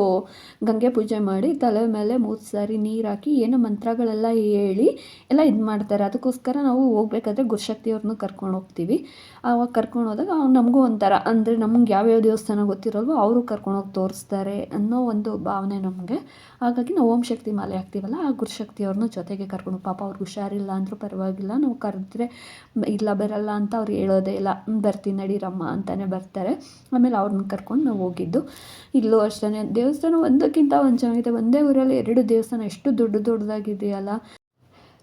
ಗಂಗೆ ಪೂಜೆ ಮಾಡಿ ತಲೆ ಮೇಲೆ ಮೂರು ಸಾರಿ ನೀರು ಹಾಕಿ ಏನೋ ಮಂತ್ರಗಳೆಲ್ಲ ಹೇಳಿ ಎಲ್ಲ ಇದು ಮಾಡ್ತಾರೆ. ಅದಕ್ಕೋಸ್ಕರ ನಾವು ಹೋಗ್ಬೇಕಾದ್ರೆ ಗುರುಶಕ್ತಿಯವ್ರನ್ನ ಕರ್ಕೊಂಡು ಹೋಗ್ತೀವಿ. ಆವಾಗ ಕರ್ಕೊಂಡು ಹೋದಾಗ ನಮಗೂ ಒಂಥರ, ಅಂದರೆ ನಮ್ಗೆ ಯಾವ್ಯಾವ ದೇವಸ್ಥಾನ ಗೊತ್ತಿರೋಲ್ವೋ ಅವರು ಕರ್ಕೊಂಡೋಗಿ ತೋರಿಸ್ತಾರೆ ಅನ್ನೋ ಒಂದು ಭಾವನೆ ನಮಗೆ. ಹಾಗಾಗಿ ನಾವು ಓಂ ಶಕ್ತಿ ಮಾಲೆ ಹಾಕ್ತೀವಲ್ಲ, ಆ ಗುರುಶಕ್ತಿಯವ್ರನ್ನ ಜೊತೆಗೆ ಕರ್ಕೊಂಡು ಪಾಪ ಅವ್ರಿಗೆ ಹುಷಾರಿಲ್ಲ ಅಂದರೂ ಪರವಾಗಿಲ್ಲ. ನಾವು ಕರೆದ್ರೆ ಇಲ್ಲ ಬರಲ್ಲ ಅಂತ ಅವ್ರು ಹೇಳೋದೇ ಇಲ್ಲ. "ಹ್ಮ್, ಬರ್ತೀನಿ ನಡೀರಮ್ಮ ಅಂತಲೇ ಬರ್ತಾರೆ. ಆಮೇಲೆ ಅವ್ರನ್ನ ಕರ್ಕೊಂಡು ನಾವು ಹೋಗಿದ್ದು. ಇಲ್ಲೂ ಅಷ್ಟೇ ದೇವಸ್ಥಾನ ಒಂದಕ್ಕಿಂತ ಒಂದು ಚೆನ್ನಾಗಿದೆ ಒಂದೇ ಊರಲ್ಲಿ ಎರಡು ದೇವಸ್ಥಾನ. ಎಷ್ಟು ದೊಡ್ಡ ದೊಡ್ಡದಾಗಿದೆಯಲ್ಲ.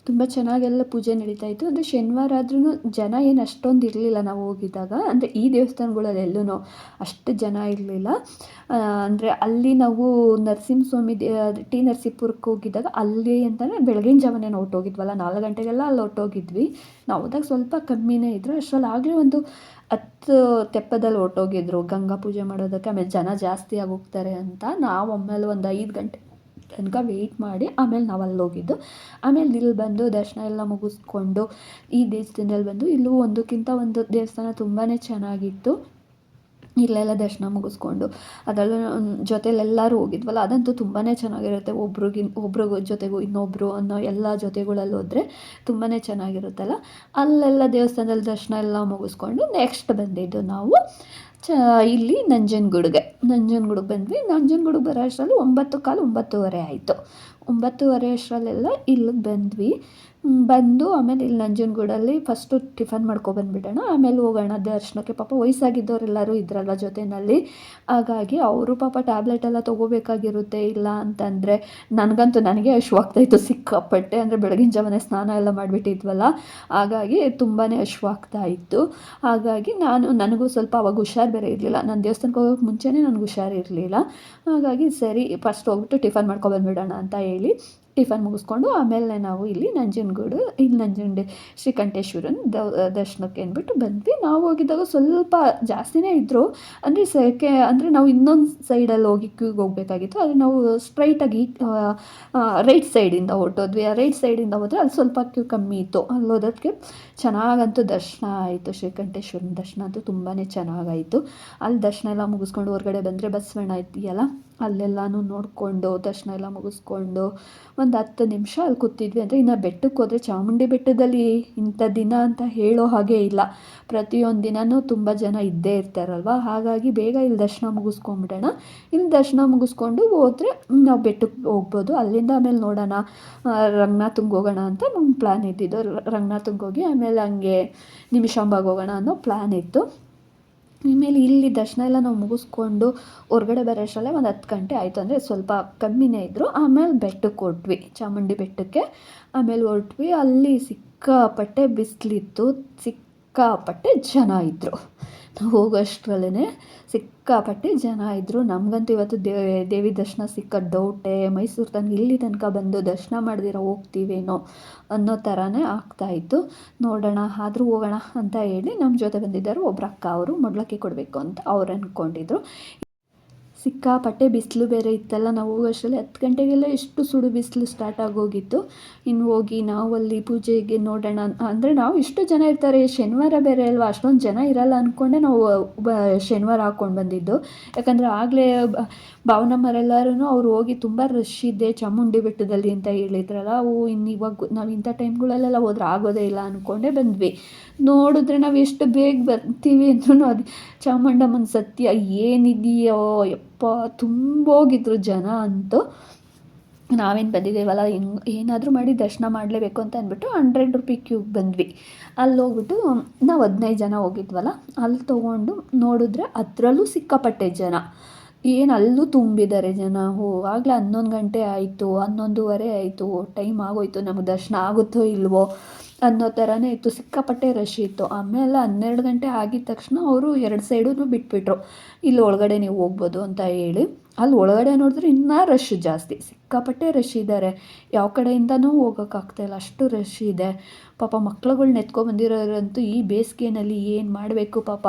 ತುಂಬ ಚೆನ್ನಾಗೆಲ್ಲ ಪೂಜೆ ನಡೀತಾ ಇತ್ತು. ಅಂದರೆ ಶನಿವಾರ ಆದ್ರೂ ಜನ ಏನು ಅಷ್ಟೊಂದು ಇರಲಿಲ್ಲ ನಾವು ಹೋಗಿದ್ದಾಗ. ಅಂದರೆ ಈ ದೇವಸ್ಥಾನಗಳಲ್ಲಿ ಎಲ್ಲೂ ಅಷ್ಟು ಜನ ಇರಲಿಲ್ಲ. ಅಂದರೆ ಅಲ್ಲಿ ನಾವು ನರಸಿಂಹಸ್ವಾಮಿ ಟಿ ನರಸೀಪುರಕ್ಕೆ ಹೋಗಿದ್ದಾಗ ಅಲ್ಲಿ ಅಂತಲೇ ಬೆಳಗಿನ ಜಾವನೇ ನಾವು ಹೊರ್ಟೋಗಿದ್ವಲ್ಲ ನಾಲ್ಕು ಗಂಟೆಗೆಲ್ಲ ಅಲ್ಲಿ ಹೊರ್ಟೋಗಿದ್ವಿ ನಾವು ಹೋದಾಗ ಸ್ವಲ್ಪ ಕಮ್ಮಿನೇ ಇದ್ದರು ಅಷ್ಟರಲ್ಲಿ ಆಗಲೇ ಒಂದು ಹತ್ತು ತೆಪ್ಪದಲ್ಲಿ ಹೊರ್ಟೋಗಿದ್ರು ಗಂಗಾ ಪೂಜೆ ಮಾಡೋದಕ್ಕೆ. ಆಮೇಲೆ ಜನ ಜಾಸ್ತಿ ಆಗಿ ಹೋಗ್ತಾರೆ ಅಂತ. ನಾವು ಒಮ್ಮೆಲ್ಲ ಒಂದು ಐದು ಗಂಟೆ ತನಕ ವೆಯ್ಟ್ ಮಾಡಿ ಆಮೇಲೆ ನಾವು ಅಲ್ಲಿ ಹೋಗಿದ್ದು. ಆಮೇಲೆ ಇಲ್ಲಿ ಬಂದು ದರ್ಶನ ಎಲ್ಲ ಮುಗಿಸ್ಕೊಂಡು ಈ ದೇವಸ್ಥಾನದಲ್ಲಿ ಬಂದು ಇಲ್ಲೂ ಒಂದಕ್ಕಿಂತ ಒಂದು ದೇವಸ್ಥಾನ ತುಂಬಾ ಚೆನ್ನಾಗಿತ್ತು. ಇಲ್ಲೆಲ್ಲ ದರ್ಶನ ಮುಗಿಸ್ಕೊಂಡು ಅದರಲ್ಲೂ ಜೊತೆಲೆಲ್ಲರೂ ಹೋಗಿದ್ವಲ್ಲ, ಅದಂತೂ ತುಂಬಾ ಚೆನ್ನಾಗಿರುತ್ತೆ. ಒಬ್ರಿಗಿನ್, ಒಬ್ರಿಗೂ ಜೊತೆಗೂ ಇನ್ನೊಬ್ಬರು ಅನ್ನೋ ಎಲ್ಲ ಜೊತೆಗಳಲ್ಲಿ ಹೋದರೆ ತುಂಬಾ ಚೆನ್ನಾಗಿರುತ್ತಲ್ಲ. ಅಲ್ಲೆಲ್ಲ ದೇವಸ್ಥಾನದಲ್ಲಿ ದರ್ಶನ ಎಲ್ಲ ಮುಗಿಸ್ಕೊಂಡು ನೆಕ್ಸ್ಟ್ ಬಂದಿದ್ದು ನಾವು. ಚ ಇಲ್ಲಿ ನಂಜನಗೂಡಿಗೆ ನಂಜನಗೂಡಿಗೆ ಬಂದ್ವಿ. ನಂಜನಗೂಡಿಗೆ ಬರೋ ಅಷ್ಟರಲ್ಲಿ ಒಂಬತ್ತು ಕಾಲು ಒಂಬತ್ತುವರೆ ಆಯಿತು. ಒಂಬತ್ತುವರೆ ಅಷ್ಟರಲ್ಲೆಲ್ಲ ಇಲ್ಲಿಗೆ ಬಂದ್ವಿ. ಬಂದು ಆಮೇಲೆ ಇಲ್ಲಿ ನಂಜನಗೂಡಲ್ಲಿ ಫಸ್ಟು ಟಿಫನ್ ಮಾಡ್ಕೊಬಂದ್ಬಿಡೋಣ ಆಮೇಲೆ ಹೋಗೋಣ. ದರ್ಶನಕ್ಕೆ ಪಾಪ ವಯಸ್ಸಾಗಿದ್ದವರೆಲ್ಲರೂ ಇದ್ರಲ್ವ ಜೊತೆಯಲ್ಲಿ ಹಾಗಾಗಿ ಅವರು ಪಾಪ ಟ್ಯಾಬ್ಲೆಟ್ ಎಲ್ಲ ತೊಗೋಬೇಕಾಗಿರುತ್ತೆ. ಇಲ್ಲ ಅಂತಂದರೆ ನನಗಂತೂ ನನಗೆ ಹಶ್ವಾಗ್ತಾಯಿತ್ತು ಸಿಕ್ಕಾಪಟ್ಟೆ ಅಂದರೆ ಬೆಳಗಿನ ಜಾವನೇ ಸ್ನಾನ ಎಲ್ಲ ಮಾಡಿಬಿಟ್ಟಿದ್ವಲ್ಲ. ಹಾಗಾಗಿ ತುಂಬಾ ಇತ್ತು ಹಾಗಾಗಿ ನಾನು, ನನಗೂ ಸ್ವಲ್ಪ ಅವಾಗ ಹುಷಾರು ಬೇರೆ ಇರಲಿಲ್ಲ. ನಾನು ದೇವಸ್ಥಾನಕ್ಕೆ ಹೋಗೋಕ್ಕೆ ಮುಂಚೆನೇ ನನಗೆ ಹುಷಾರಿರಲಿಲ್ಲ ಹಾಗಾಗಿ ಸರಿ ಫಸ್ಟ್ ಹೋಗ್ಬಿಟ್ಟು ಟಿಫನ್ ಮಾಡ್ಕೊಬಂದ್ಬಿಡೋಣ ಅಂತ ಹೇಳಿ. ಟಿಫನ್ ಮುಗಿಸ್ಕೊಂಡು ಆಮೇಲೆ ನಾವು ಇಲ್ಲಿ ನಂಜನಗೂಡು, ಇಲ್ಲಿ ನಂಜುಂಡೆ ಶ್ರೀಕಂಠೇಶ್ವರನ ದರ್ಶನಕ್ಕೆ ಅಂದ್ಬಿಟ್ಟು ಬಂದ್ವಿ. ನಾವು ಹೋಗಿದ್ದಾಗ ಸ್ವಲ್ಪ ಜಾಸ್ತಿನೇ ಇದ್ದರು ಅಂದರೆ ಸೆಕೆ, ಅಂದರೆ ನಾವು ಇನ್ನೊಂದು ಸೈಡಲ್ಲಿ ಹೋಗಿ ಕ್ಯೂಗೆ ಹೋಗಬೇಕಾಗಿತ್ತು. ಆದರೆ ನಾವು ಸ್ಟ್ರೈಟಾಗಿ ರೈಟ್ ಸೈಡಿಂದ ಹೊರಟೋದ್ವಿ. ರೈಟ್ ಸೈಡಿಂದ ಹೋದರೆ ಅಲ್ಲಿ ಸ್ವಲ್ಪ ಕ್ಯೂ ಕಮ್ಮಿ ಇತ್ತು. ಅಲ್ಲಿ ಹೋದಕ್ಕೆ ಚೆನ್ನಾಗಂತೂ ದರ್ಶನ ಆಯಿತು. ಶ್ರೀಕಂಠೇಶ್ವರನ ದರ್ಶನ ಅಂತೂ ತುಂಬಾ ಚೆನ್ನಾಗಾಯಿತು. ಅಲ್ಲಿ ದರ್ಶನ ಎಲ್ಲ ಮುಗಿಸ್ಕೊಂಡು ಹೊರಗಡೆ ಬಂದರೆ ಬಸವಣ್ಣ ಇದೆಯಲ್ಲ ಅಲ್ಲೆಲ್ಲನೂ ನೋಡಿಕೊಂಡು, ದರ್ಶನ ಎಲ್ಲ ಮುಗಿಸ್ಕೊಂಡು ಒಂದು ಹತ್ತು ನಿಮಿಷ ಅಲ್ಲಿ ಕೂತಿದ್ವಿ. ಅಂದರೆ ಇನ್ನು ಬೆಟ್ಟಕ್ಕೆ ಹೋದರೆ ಚಾಮುಂಡಿ ಬೆಟ್ಟದಲ್ಲಿ ಇಂಥ ದಿನ ಅಂತ ಹೇಳೋ ಹಾಗೆ ಇಲ್ಲ. ಪ್ರತಿಯೊಂದು ದಿನವೂ ತುಂಬ ಜನ ಇದ್ದೇ ಇರ್ತಾರಲ್ವ? ಹಾಗಾಗಿ ಬೇಗ ಇಲ್ಲಿ ದರ್ಶನ ಮುಗಿಸ್ಕೊಂಬಿಡೋಣ ಇಲ್ಲಿ ದರ್ಶನ ಮುಗಿಸ್ಕೊಂಡು ಹೋದರೆ ನಾವು ಬೆಟ್ಟಕ್ಕೆ ಹೋಗ್ಬೋದು. ಅಲ್ಲಿಂದ ಆಮೇಲೆ ನೋಡೋಣ. ರಂಗನಾಥಂಗೆ ಹೋಗೋಣ ಅಂತ ನಮ್ಮ ಪ್ಲ್ಯಾನ್ ಇದ್ದಿದ್ದು. ರಂಗನಾಥಂಗೆ ಹೋಗಿ ಆಮೇಲೆ ಹಂಗೆ ನಿಮಿಷಾಂಬಾಗ ಹೋಗೋಣ ಅನ್ನೋ ಪ್ಲ್ಯಾನ್ ಇತ್ತು. ಆಮೇಲೆ ಇಲ್ಲಿ ದರ್ಶನ ಎಲ್ಲ ನಾವು ಮುಗಿಸ್ಕೊಂಡು ಹೊರಗಡೆ ಬರೋ ಅಷ್ಟರಲ್ಲೇ ಒಂದು ಹತ್ತು ಗಂಟೆ ಆಯಿತು ಅಂದರೆ ಸ್ವಲ್ಪ ಕಮ್ಮಿನೇ ಇದ್ದರು ಆಮೇಲೆ ಬೆಟ್ಟಕ್ಕೆ ಹೊರಟ್ವಿ, ಚಾಮುಂಡಿ ಬೆಟ್ಟಕ್ಕೆ. ಆಮೇಲೆ ಹೊರಟ್ವಿ, ಅಲ್ಲಿ ಸಿಕ್ಕಾಪಟ್ಟೆ ಬಿಸಿಲಿತ್ತು, ಸಿಕ್ಕಾಪಟ್ಟೆ ಜನ ಇದ್ದರು ನಾವು ಹೋಗೋಷ್ಟರಲ್ಲೇ ಸಿಕ್ಕಾಪಟ್ಟೆ ಜನ ಇದ್ದರು ನಮಗಂತೂ ಇವತ್ತು ದೇವಿ ದರ್ಶನ ಸಿಕ್ಕ ಡೌಟೇ ಮೈಸೂರು ತನಕ ಇಲ್ಲಿ ತನಕ ಬಂದು ದರ್ಶನ ಮಾಡ್ದಿರ ಹೋಗ್ತೀವೇನೋ ಅನ್ನೋ ಥರನೇ ಆಗ್ತಾಯಿತ್ತು ನೋಡೋಣ, ಆದರೂ ಹೋಗೋಣ ಅಂತ ಹೇಳಿ ನಮ್ಮ ಜೊತೆ ಬಂದಿದ್ದಾರೆ. ಒಬ್ರು ಅಕ್ಕ ಅವರು ಮೊಡ್ಲಕ್ಕೆ ಕೊಡಬೇಕು ಅಂತ ಅವ್ರು ಅಂದ್ಕೊಂಡಿದ್ರು ಸಿಕ್ಕಾಪಟ್ಟೆ ಬಿಸಿಲು ಬೇರೆ ಇತ್ತಲ್ಲ, ನಾವು ಹೋಗೋಷ್ಟರಲ್ಲಿ ಹತ್ತು ಗಂಟೆಗೆಲ್ಲ ಎಷ್ಟು ಸುಡು ಬಿಸಿಲು ಸ್ಟಾರ್ಟ್ ಆಗೋಗಿತ್ತು. ಇನ್ನು ಹೋಗಿ ನಾವು ಅಲ್ಲಿ ಪೂಜೆಗೆ ನೋಡೋಣ ಅಂದರೆ ನಾವು ಇಷ್ಟು ಜನ ಇರ್ತಾರೆ, ಶನಿವಾರ ಬೇರೆ ಅಲ್ವಾ, ಅಷ್ಟೊಂದು ಜನ ಇರಲ್ಲ ಅಂದ್ಕೊಂಡೆ ನಾವು ಬ, ಶನಿವಾರ ಹಾಕ್ಕೊಂಡು ಬಂದಿದ್ದು. ಯಾಕಂದರೆ ಆಗಲೇ ಭಾವನಮ್ಮರೆಲ್ಲರೂ ಅವ್ರು ಹೋಗಿ ತುಂಬ ರಶ್ ಇದೆ ಚಾಮುಂಡಿ ಬೆಟ್ಟದಲ್ಲಿ ಅಂತ ಹೇಳಿದ್ರಲ್ಲ ಅವು ಇನ್ನು ಇವಾಗ ನಾವು ಇಂಥ ಟೈಮ್ಗಳಲ್ಲೆಲ್ಲ ಹೋದ್ರೆ ಆಗೋದೇ ಇಲ್ಲ ಅಂದ್ಕೊಂಡೆ ಬಂದ್ವಿ. ನೋಡಿದ್ರೆ ನಾವು ಎಷ್ಟು ಬೇಗ ಬರ್ತೀವಿ ಅಂದ್ರೂ ಅದು ಚಾಮುಂಡಮ್ಮನ ಸತ್ಯ ಏನಿದೆಯೋ ಯಪ್ಪ ತುಂಬೋಗಿದ್ರು ಜನ ಅಂತೂ. ನಾವೇನು ಬಂದಿದ್ದೇವಲ್ಲ, ಹೆಂಗ್, ಏನಾದರೂ ಮಾಡಿ ದರ್ಶನ ಮಾಡಲೇಬೇಕು ಅಂತ ಅಂದ್ಬಿಟ್ಟು ಹಂಡ್ರೆಡ್ ರುಪಿ ಕ್ಯೂಬ್ ಬಂದ್ವಿ. ಅಲ್ಲಿ ಹೋಗ್ಬಿಟ್ಟು ನಾವು ಹದಿನೈದು ಜನ ಹೋಗಿದ್ವಲ್ಲ, ಅಲ್ಲಿ ತೊಗೊಂಡು ನೋಡಿದ್ರೆ ಅದರಲ್ಲೂ ಸಿಕ್ಕಾಪಟ್ಟೆ ಜನ. ಏನು ಅಲ್ಲೂ ತುಂಬಿದ್ದಾರೆ ಜನ. ಹೋ, ಆಗಲೇ ಹನ್ನೊಂದು ಗಂಟೆ ಆಯಿತು, ಹನ್ನೊಂದುವರೆ ಆಯಿತು, ಟೈಮ್ ಆಗೋಯ್ತು, ನಮಗೆ ದರ್ಶನ ಆಗುತ್ತೋ ಇಲ್ವೋ. ಅನ್ನೋ ಥರನೇ ಇತ್ತು. ಸಿಕ್ಕಾಪಟ್ಟೆ ರಶ್ ಇತ್ತು. ಆಮೇಲೆ ಹನ್ನೆರಡು ಗಂಟೆ ಆಗಿದ ತಕ್ಷಣ ಅವರು ಎರಡು ಸೈಡೂ ಬಿಟ್ಬಿಟ್ರು. ಇಲ್ಲಿ ಒಳಗಡೆ ನೀವು ಹೋಗ್ಬೋದು ಅಂತ ಹೇಳಿ. ಅಲ್ಲಿ ಒಳಗಡೆ ನೋಡಿದ್ರೆ ಇನ್ನೂ ರಶ್ ಜಾಸ್ತಿ. ಸಿಕ್ಕಾಪಟ್ಟೆ ರಶ್ ಇದ್ದಾರೆ ಯಾವ ಕಡೆಯಿಂದನೂ ಹೋಗೋಕ್ಕಾಗ್ತಾಯಿಲ್ಲ ಅಷ್ಟು ರಶ್ ಇದೆ. ಪಾಪ ಮಕ್ಳುಗಳ್ನ ಎತ್ಕೊಬಂದಿರೋರಂತೂ ಈ ಬೇಸಿಗೆನಲ್ಲಿ ಏನು ಮಾಡಬೇಕು ಪಾಪ.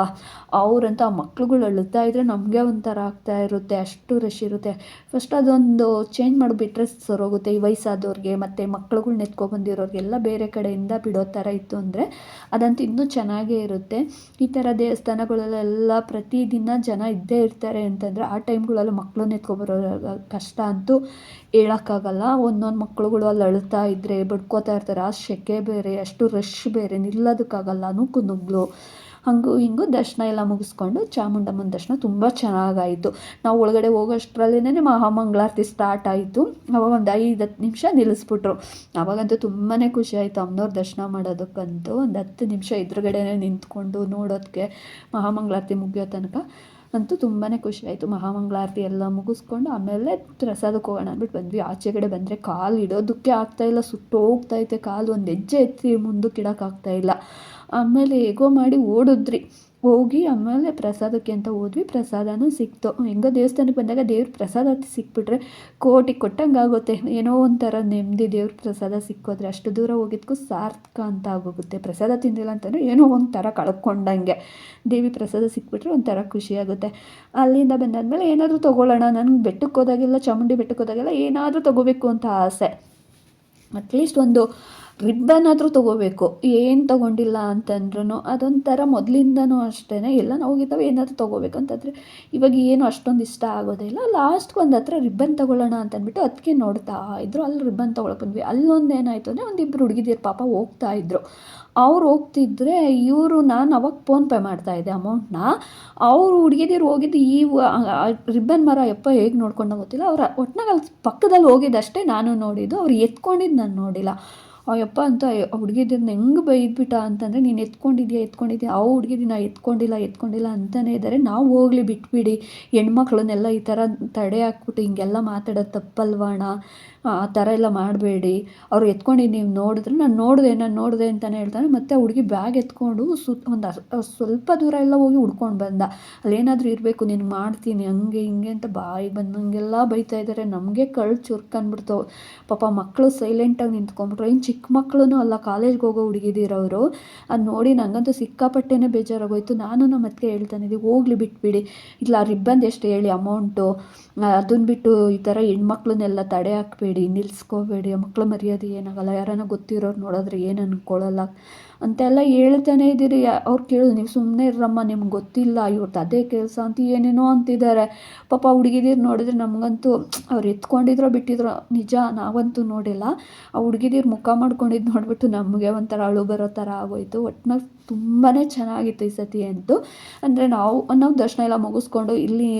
ಅವರಂತೂ ಆ ಮಕ್ಳುಗಳು ಅಳುತ್ತಾ ಇದ್ದರೆ ನಮಗೆ ಒಂಥರ ಆಗ್ತಾ ಇರುತ್ತೆ. ಅಷ್ಟು ರಶ್ ಇರುತ್ತೆ. ಫಸ್ಟ್ ಅದೊಂದು ಚೇಂಜ್ ಮಾಡಿಬಿಟ್ರೆ ಸರೋಗುತ್ತೆ. ಈ ವಯಸ್ಸಾದವ್ರಿಗೆ ಮತ್ತು ಮಕ್ಳುಗಳ್ನ ಎತ್ಕೊಬಂದಿರೋರಿಗೆಲ್ಲ ಬೇರೆ ಕಡೆಯಿಂದ ಬಿಡೋ ಥರ ಇತ್ತು ಅಂದರೆ ಅದಂತೂ ಇನ್ನೂ ಚೆನ್ನಾಗೇ ಇರುತ್ತೆ. ಈ ಥರ ದೇವಸ್ಥಾನಗಳಲ್ಲೆಲ್ಲ ಪ್ರತಿದಿನ ಜನ ಇದ್ದೇ ಇರ್ತಾರೆ ಅಂತಂದರೆ ಆ ಟೈಮ್ಗಳಲ್ಲೂ ಮಕ್ಕಳನ್ನ ಎತ್ಕೊಬರೋ ಕಷ್ಟ ಅಂತೂ ಹೇಳೋಕ್ಕಾಗಲ್ಲ. ಒಂದೊಂದು ಮಕ್ಳುಗಳು ಅಲ್ಲಿ ಅಳ್ತಾ ಇದ್ದರೆ ಬಡ್ಕೋತಾ ಇರ್ತಾರೆ ಆ ಸೆಕೆ ಬೇರೆ, ಅಷ್ಟು ರಶ್ ಬೇರೆ, ನಿಲ್ಲೋದಕ್ಕಾಗಲ್ಲ ನೂಕು ನುಗ್ಗಲು ಹಾಗೂ ಹಿಂಗೂ ದರ್ಶನ ಎಲ್ಲ ಮುಗಿಸ್ಕೊಂಡು ಚಾಮುಂಡಮ್ಮನ ದರ್ಶನ ತುಂಬ ಚೆನ್ನಾಗಾಯಿತು. ನಾವು ಒಳಗಡೆ ಹೋಗೋಷ್ಟ್ರಲ್ಲೇ ಮಹಾಮಂಗಳಾರತಿ ಸ್ಟಾರ್ಟ್ ಆಯಿತು. ಅವಾಗ ಒಂದು ಐದು ಹತ್ತು ನಿಮಿಷ ನಿಲ್ಲಿಸ್ಬಿಟ್ರು. ಅವಾಗಂತೂ ತುಂಬಾ ಖುಷಿ ಆಯಿತು ಅಮ್ಮನವ್ರ ದರ್ಶನ ಮಾಡೋದಕ್ಕಂತೂ. ಒಂದು ಹತ್ತು ನಿಮಿಷ ಎದುರುಗಡೆನೇ ನಿಂತ್ಕೊಂಡು ನೋಡೋದಕ್ಕೆ ಮಹಾಮಂಗಳಾರತಿ ಮುಗಿಯೋ ತನಕ ಅಂತೂ ತುಂಬಾ ಖುಷಿ ಆಯಿತು. ಮಹಾಮಂಗಳಾರತಿ ಎಲ್ಲ ಮುಗಿಸ್ಕೊಂಡು ಆಮೇಲೆ ಪ್ರಸಾದಕ್ಕೆ ಹೋಗೋಣ ಅಂದ್ಬಿಟ್ಟು ಬಂದ್ವಿ. ಆಚೆಗಡೆ ಬಂದರೆ ಕಾಲು ಇಡೋದಕ್ಕೆ ಆಗ್ತಾಯಿಲ್ಲ ಸುಟ್ಟೋಗ್ತೈತೆ ಕಾಲು. ಒಂದು ಹೆಜ್ಜೆ ಎತ್ತಿ ಮುಂದಕ್ಕೆ ಇಡೋಕ್ಕಾಗ್ತಾಯಿಲ್ಲ ಆಮೇಲೆ ಹೇಗೋ ಮಾಡಿ ಓಡಿದ್ರಿ. ಹೋಗಿ ಆಮೇಲೆ ಪ್ರಸಾದಕ್ಕೆ ಅಂತ ಹೋದ್ವಿ. ಪ್ರಸಾದನೂ ಸಿಕ್ತು. ಹೆಂಗೋ ದೇವಸ್ಥಾನಕ್ಕೆ ಬಂದಾಗ ದೇವ್ರ ಪ್ರಸಾದ ಸಿಕ್ಬಿಟ್ರೆ ಕೋಟಿ ಕೊಟ್ಟಂಗೆ ಆಗುತ್ತೆ ಏನೋ ಒಂಥರ ನೆಮ್ಮದಿ ದೇವ್ರ ಪ್ರಸಾದ ಸಿಕ್ಕೋದ್ರೆ ಅಷ್ಟು ದೂರ ಹೋಗಿದ್ಕೂ ಸಾರ್ಥಕ ಅಂತ ಆಗೋಗುತ್ತೆ. ಪ್ರಸಾದ ತಿಂದಿಲ್ಲ ಅಂತಂದರೆ ಏನೋ ಒಂಥರ ಕಳ್ಕೊಂಡಂಗೆ. ದೇವಿ ಪ್ರಸಾದ ಸಿಕ್ಬಿಟ್ರೆ ಒಂಥರ ಖುಷಿಯಾಗುತ್ತೆ ಅಲ್ಲಿಂದ ಬಂದಾದ್ಮೇಲೆ ಏನಾದರೂ ತೊಗೊಳ್ಳೋಣ. ನನಗೆ ಬೆಟ್ಟಕ್ಕೆ ಹೋದಾಗೆಲ್ಲ ಚಾಮುಂಡಿ ಬೆಟ್ಟಕ್ಕೆ ಹೋದಾಗೆಲ್ಲ ಏನಾದರೂ ತೊಗೋಬೇಕು ಅಂತ ಆಸೆ. ಅಟ್ಲೀಸ್ಟ್ ಒಂದು ರಿಬ್ಬನ್ ಆದರೂ ತೊಗೋಬೇಕು. ಏನು ತೊಗೊಂಡಿಲ್ಲ ಅಂತಂದ್ರೂ ಅದೊಂಥರ ಮೊದಲಿಂದನೂ ಅಷ್ಟೇ ಎಲ್ಲ ನಾವು ಹೋಗಿದ್ದಾವೆ ಏನಾದರೂ ತೊಗೋಬೇಕು ಅಂತಂದರೆ ಇವಾಗ ಏನು ಅಷ್ಟೊಂದು ಇಷ್ಟ ಆಗೋದಿಲ್ಲ ಲಾಸ್ಟ್ಗೆ ಒಂದು ಹತ್ರ ರಿಬ್ಬನ್ ತೊಗೊಳ್ಳೋಣ ಅಂತಂದ್ಬಿಟ್ಟು ಅದಕ್ಕೆ ನೋಡ್ತಾ ಇದ್ರು. ಅಲ್ಲಿ ರಿಬ್ಬನ್ ತೊಗೊಳಕ್ಕೆ ಬಂದ್ವಿ. ಅಲ್ಲೊಂದು ಏನಾಯಿತು ಅಂದರೆ ಒಂದಿಬ್ಬರು ಹುಡುಗಿದಿರು ಪಾಪ ಹೋಗ್ತಾ ಇದ್ರು. ಅವ್ರು ಹೋಗ್ತಿದ್ರೆ ಇವರು, ನಾನು ಅವಾಗ ಪೋನ್ಪೇ ಮಾಡ್ತಾ ಇದ್ದೆ ಅಮೌಂಟ್ನ. ಅವರು ಹುಡುಗಿದಿರು ಹೋಗಿದ್ದು ಈ ರಿಬ್ಬನ್ ಮರ ಎಪ್ಪ ಹೇಗೆ ನೋಡ್ಕೊಂಡು ಗೊತ್ತಿಲ್ಲ. ಅವ್ರ ಒಟ್ನಾಗ ಅಲ್ಲಿ ಪಕ್ಕದಲ್ಲಿ ಹೋಗಿದ್ದಷ್ಟೇ ನಾನು ನೋಡಿದ್ದು. ಅವ್ರು ಎತ್ಕೊಂಡಿದ್ದು ನಾನು ನೋಡಿಲ್ಲ. ಅಯ್ಯಪ್ಪ ಅಂತ ಹುಡುಗಿದನ್ನ ಹೆಂಗೆ ಬೈದ್ಬಿಟ್ಟ ಅಂತಂದರೆ, ನೀನು ಎತ್ಕೊಂಡಿದ್ಯಾ ಎತ್ಕೊಂಡಿದ್ಯಾ? ಆ ಹುಡುಗಿದಿನ ಎತ್ಕೊಂಡಿಲ್ಲ ಎತ್ಕೊಂಡಿಲ್ಲ ಅಂತಲೇ ಇದ್ದಾರೆ ನಾವು ಹೋಗಲಿ ಬಿಟ್ಬಿಡಿ. ಹೆಣ್ಮಕ್ಳನ್ನೆಲ್ಲ ಈ ಥರ ತಡೆ ಹಾಕ್ಬಿಟ್ಟು ಹಿಂಗೆಲ್ಲ ಮಾತಾಡೋದು ತಪ್ಪಲ್ವಣ? ಆ ಥರ ಎಲ್ಲ ಮಾಡಬೇಡಿ. ಅವ್ರು ಎತ್ಕೊಂಡು ನೀವು ನೋಡಿದ್ರೆ, ನಾನು ನೋಡಿದೆ ನಾನು ನೋಡಿದೆ ಅಂತಲೇ ಹೇಳ್ತಾನೆ. ಮತ್ತು ಆ ಹುಡುಗಿ ಬ್ಯಾಗ್ ಎತ್ಕೊಂಡು ಸುತ್ತ ಒಂದು ಸ್ವಲ್ಪ ದೂರ ಎಲ್ಲ ಹೋಗಿ ಹುಡ್ಕೊಂಡು ಬಂದ. ಅಲ್ಲೇನಾದರೂ ಇರಬೇಕು, ನೀನು ಮಾಡ್ತೀನಿ, ಹಂಗೆ, ಹಿಂಗೆ ಅಂತ ಬಾಯಿ ಬಂದಂಗೆಲ್ಲ ಬೈತಾ ಇದ್ದಾರೆ ನಮಗೆ ಕಳ್ಳು ಚುರ್ಕಂದ್ಬಿಡ್ತು ಪಾಪ ಮಕ್ಕಳು ಸೈಲೆಂಟಾಗಿ ನಿಂತ್ಕೊಂಡ್ಬಿಟ್ರು. ಏನು ಚಿಕ್ಕ ಮಕ್ಕಳು ಅಲ್ಲ ಕಾಲೇಜ್ಗೆ ಹೋಗೋ ಹುಡುಗಿದಿರೋರು ಅದು ನೋಡಿ ನನಗಂತೂ ಸಿಕ್ಕಾಪಟ್ಟೆನೇ ಬೇಜಾರಾಗೋಯ್ತು. ನಾನು ನಮ್ಮ ಮತ್ತೆ ಹೋಗ್ಲಿ, ಬಿಟ್ಬಿಡಿ. ಇಲ್ಲ ರಿಬ್ಬನ್ ಎಷ್ಟು ಹೇಳಿ ಅಮೌಂಟು ಅದನ್ನ ಬಿಟ್ಟು ಈ ಥರ ಹೆಣ್ಮಕ್ಳನ್ನೆಲ್ಲ ತಡೆ ಹಾಕಬೇಡಿ ನಿಲ್ಲಿಸ್ಕೋಬೇಡಿ ಮಕ್ಳ ಮರ್ಯಾದೆ ಏನಾಗಲ್ಲ ಯಾರನ್ನ ಗೊತ್ತಿರೋರು ನೋಡಿದ್ರೆ ಏನು ಅಂದ್ಕೊಳ್ಳಲ್ಲ ಅಂತೆಲ್ಲ ಹೇಳ್ತಾನೆ ಇದ್ದೀರಿ ಅವ್ರು ಕೇಳು, ನೀವು ಸುಮ್ಮನೆ ಇರಮ್ಮ ನಿಮ್ಗೆ ಗೊತ್ತಿಲ್ಲ ಇವ್ರದ್ದು ಅದೇ ಕೆಲಸ ಅಂತ ಏನೇನೋ ಅಂತಿದ್ದಾರೆ. ಪಾಪ ಹುಡುಗಿದೀರು ನೋಡಿದ್ರೆ ನಮಗಂತೂ ಅವ್ರು ಎತ್ಕೊಂಡಿದ್ರೋ ಬಿಟ್ಟಿದ್ರೋ ನಿಜ ನಾವಂತೂ ನೋಡಿಲ್ಲ. ಆ ಹುಡುಗಿದೀರು ಮುಖ ಮಾಡ್ಕೊಂಡಿದ್ದು ನೋಡಿಬಿಟ್ಟು ನಮಗೆ ಒಂಥರ ಅಳು ಬರೋ ಥರ ಆಗೋಯ್ತು. ಒಟ್ನಲ್ಲಿ ತುಂಬಾ ಚೆನ್ನಾಗಿತ್ತು ಈ ಸತಿ ಅಂತೂ. ಅಂದರೆ ನಾವು ನಾವು ದರ್ಶನ ಎಲ್ಲ ಮುಗಿಸ್ಕೊಂಡು ಇಲ್ಲಿ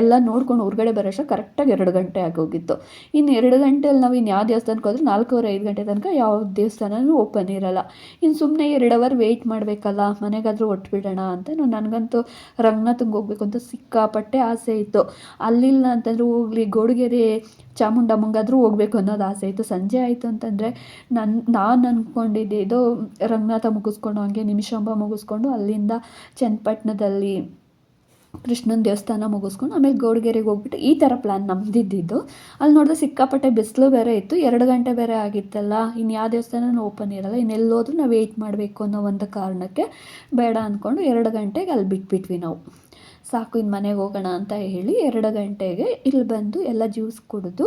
ಎಲ್ಲ ನೋಡ್ಕೊಂಡು ಹೊರಗಡೆ ಬರೋಷ್ಟು ಕರೆಕ್ಟಾಗಿ ಎರಡು ಗಂಟೆ ಆಗೋಗಿತ್ತು ಇನ್ನು ಎರಡು ಗಂಟೆಯಲ್ಲಿ ನಾವು ಇನ್ನು ಯಾವ ದೇವಸ್ಥಾನಕ್ಕೆ ಹೋದ್ರೆ ನಾಲ್ಕೂವರೆ, ಐದು ಗಂಟೆ ತನಕ ಯಾವ ದೇವಸ್ಥಾನವೂ ಓಪನ್ ಇರೋಲ್ಲ. ಇನ್ನು ಸುಮ್ಮನೆ ಎರಡು ಅವರ್ ವೆಯ್ಟ್ ಮಾಡಬೇಕಲ್ಲ, ಮನೆಗಾದರೂ ಬಿಡೋಣ ಅಂತ ನನಗಂತೂ ರಂಗನಾಥಂಗೆ ಹೋಗ್ಬೇಕು ಅಂತ ಸಿಕ್ಕಾಪಟ್ಟೆ ಆಸೆ ಇತ್ತು. ಅಲ್ಲಿಲ್ಲ ಅಂತಂದ್ರೆ ಹೋಗ್ಲಿ, ಗೋಡಿಗೆರೆ ಚಾಮುಂಡಮ್ಮಂಗಾದರೂ ಹೋಗ್ಬೇಕು ಅನ್ನೋದು ಆಸೆ ಇತ್ತು. ಸಂಜೆ ಆಯಿತು ಅಂತಂದರೆ ನನ್ನ ನಾನು ಅಂದ್ಕೊಂಡಿದ್ದೆ ರಂಗನಾಥ ಮುಗಿಸ್ಕೊಂಡು ಹಂಗೆ ನಿಮಿಷಾಂಬ ಮುಗಿಸ್ಕೊಂಡು ಅಲ್ಲಿಂದ ಚನ್ನಪಟ್ಟಣದಲ್ಲಿ ಕೃಷ್ಣನ ದೇವಸ್ಥಾನ ಮುಗಿಸ್ಕೊಂಡು ಆಮೇಲೆ ಗೌಡಗೆರೆಗೆ ಹೋಗ್ಬಿಟ್ಟು ಈ ಥರ ಪ್ಲ್ಯಾನ್ ನಮ್ದಿದ್ದು ಅಲ್ಲಿ ನೋಡಿದ್ರೆ ಸಿಕ್ಕಾಪಟ್ಟೆ ಬಿಸಿಲು ಬೇರೆ ಇತ್ತು. ಎರಡು ಗಂಟೆ ಬೇರೆ ಆಗಿತ್ತಲ್ಲ, ಇನ್ನು ಯಾವ ದೇವಸ್ಥಾನನೂ ಓಪನ್ ಇರಲ್ಲ. ಇನ್ನೆಲ್ಲೋದ್ರೂ ನಾವು ವೆಯ್ಟ್ ಮಾಡಬೇಕು ಅನ್ನೋ ಒಂದು ಕಾರಣಕ್ಕೆ ಬೇಡ ಅಂದ್ಕೊಂಡು ಎರಡು ಗಂಟೆಗೆ ಅಲ್ಲಿ ಬಿಟ್ಬಿಟ್ವಿ ನಾವು. ಸಾಕು ಇನ್ನು ಮನೆಗೆ ಹೋಗೋಣ ಅಂತ ಹೇಳಿ ಎರಡು ಗಂಟೆಗೆ ಇಲ್ಲಿ ಬಂದು ಎಲ್ಲ ಜ್ಯೂಸ್ ಕುಡಿದು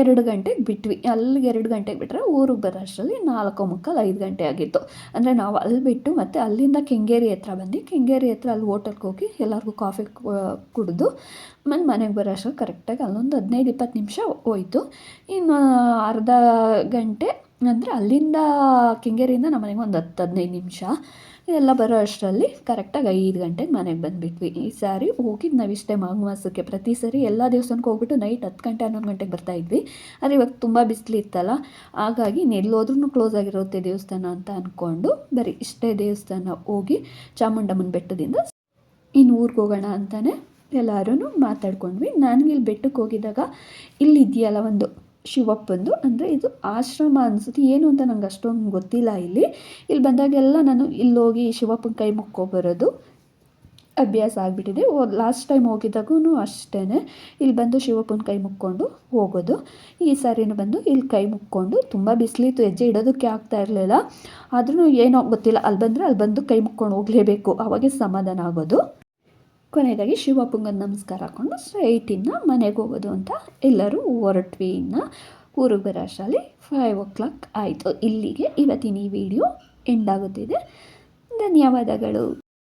ಎರಡು ಗಂಟೆಗೆ ಬಿಟ್ವಿ. ಅಲ್ಲಿಗೆ ಎರಡು ಗಂಟೆಗೆ ಬಿಟ್ಟರೆ ಊರಿಗೆ ಬರೋ ಅಷ್ಟರಲ್ಲಿ ನಾಲ್ಕು ಮುಕ್ಕಾಲು ಐದು ಗಂಟೆ ಆಗಿತ್ತು. ಅಂದರೆ ನಾವು ಅಲ್ಲಿ ಬಿಟ್ಟು ಮತ್ತು ಅಲ್ಲಿಂದ ಕೆಂಗೇರಿ ಹತ್ರ ಬಂದು ಕೆಂಗೇರಿ ಹತ್ರ ಅಲ್ಲಿ ಹೋಟೆಲ್ಗೆ ಹೋಗಿ ಎಲ್ಲರಿಗೂ ಕಾಫಿ ಕುಡಿದು ಮತ್ತು ಮನೆಗೆ ಬರೋ ಅಷ್ಟರಲ್ಲಿ ಕರೆಕ್ಟಾಗಿ ಅಲ್ಲೊಂದು ಹದಿನೈದು ಇಪ್ಪತ್ತು ನಿಮಿಷ ಹೋಯ್ತು. ಇನ್ನು ಅರ್ಧ ಗಂಟೆ ಅಂದರೆ ಅಲ್ಲಿಂದ ಕೆಂಗೇರಿಯಿಂದ ನಮ್ಮ ಮನೆಗೆ ಒಂದು ಹತ್ತು ಹದಿನೈದು ನಿಮಿಷ. ಎಲ್ಲ ಬರೋ ಅಷ್ಟರಲ್ಲಿ ಕರೆಕ್ಟಾಗಿ ಐದು ಗಂಟೆಗೆ ಮನೆಗೆ ಬಂದುಬಿಟ್ವಿ. ಈ ಸಾರಿ ಹೋಗಿದ್ದು ನಾವು ಇಷ್ಟೇ ಮಾಘ ಮಾಸಕ್ಕೆ. ಪ್ರತಿ ಸಾರಿ ಎಲ್ಲ ದೇವಸ್ಥಾನಕ್ಕೆ ಹೋಗ್ಬಿಟ್ಟು ನೈಟ್ ಹತ್ತು ಗಂಟೆ, ಹನ್ನೊಂದು ಗಂಟೆಗೆ ಬರ್ತಾಯಿದ್ವಿ ಆದರೆ ಇವಾಗ ತುಂಬ ಬಿಸಿಲಿತ್ತಲ್ಲ ಹಾಗಾಗಿ ಎಲ್ಲೋದ್ರೂ ಕ್ಲೋಸ್ ಆಗಿರುತ್ತೆ ದೇವಸ್ಥಾನ ಅಂತ ಅಂದ್ಕೊಂಡು ಬರೀ ಇಷ್ಟೇ ದೇವಸ್ಥಾನ ಹೋಗಿ ಚಾಮುಂಡಮ್ಮನ ಬೆಟ್ಟದಿಂದ ಇನ್ನು ಊರಿಗೆ ಹೋಗೋಣ ಅಂತಲೇ ಎಲ್ಲರೂ ಮಾತಾಡ್ಕೊಂಡ್ವಿ. ನನಗೆ ಇಲ್ಲಿ ಬೆಟ್ಟಕ್ಕೆ ಹೋಗಿದ್ದಾಗ ಇಲ್ಲಿದೆಯಲ್ಲ ಒಂದು ಶಿವಪ್ಪಂದು ಅಂದರೆ ಇದು ಆಶ್ರಮ ಅನಿಸುತ್ತೆ. ಏನು ಅಂತ ನಂಗೆ ಅಷ್ಟೊಂದು ಗೊತ್ತಿಲ್ಲ ಇಲ್ಲಿ. ಇಲ್ಲಿ ಬಂದಾಗೆಲ್ಲ ನಾನು ಇಲ್ಲಿ ಹೋಗಿ ಶಿವಪ್ಪನ ಕೈ ಮುಕ್ಕೊಬರೋದು ಅಭ್ಯಾಸ ಆಗಿಬಿಟ್ಟಿದೆ. ಲಾಸ್ಟ್ ಟೈಮ್ ಹೋಗಿದ್ದಾಗೂ ಅಷ್ಟೇ ಇಲ್ಲಿ ಬಂದು ಶಿವಪ್ಪನ ಕೈ ಮುಕ್ಕೊಂಡು ಹೋಗೋದು. ಈ ಸಾರಿನೂ ಬಂದು ಇಲ್ಲಿ ಕೈ ಮುಕ್ಕೊಂಡು ತುಂಬ ಬಿಸಿಲಿತ್ತು, ಹೆಜ್ಜೆ ಇಡೋದಕ್ಕೆ ಆಗ್ತಾ ಇರಲಿಲ್ಲ. ಆದ್ರೂ ಏನೋ ಗೊತ್ತಿಲ್ಲ, ಅಲ್ಲಿ ಬಂದರೆ ಅಲ್ಲಿ ಬಂದು ಕೈ ಮುಕ್ಕೊಂಡು ಹೋಗಲೇಬೇಕು. ಅವಾಗೆ ಸಮಾಧಾನ ಆಗೋದು. ಕೊನೆಯದಾಗಿ ಶಿವಪ್ಪಂಗೊಂದು ನಮಸ್ಕಾರ ಹಾಕ್ಕೊಂಡು ಸ್ಟ್ರೈಟಿಂದ ಮನೆಗೆ ಹೋಗೋದು ಅಂತ ಎಲ್ಲರೂ ಹೊರಟ್ವಿ ಇನ್ನು. ಊರಿಗೆ ಬರೋ ಫೈವ್ ಓ ಕ್ಲಾಕ್ ಆಯಿತು. ಇಲ್ಲಿಗೆ ಇವತ್ತಿನ ಈ ವಿಡಿಯೋ ಎಂಡ್ ಆಗುತ್ತಿದೆ. ಧನ್ಯವಾದಗಳು.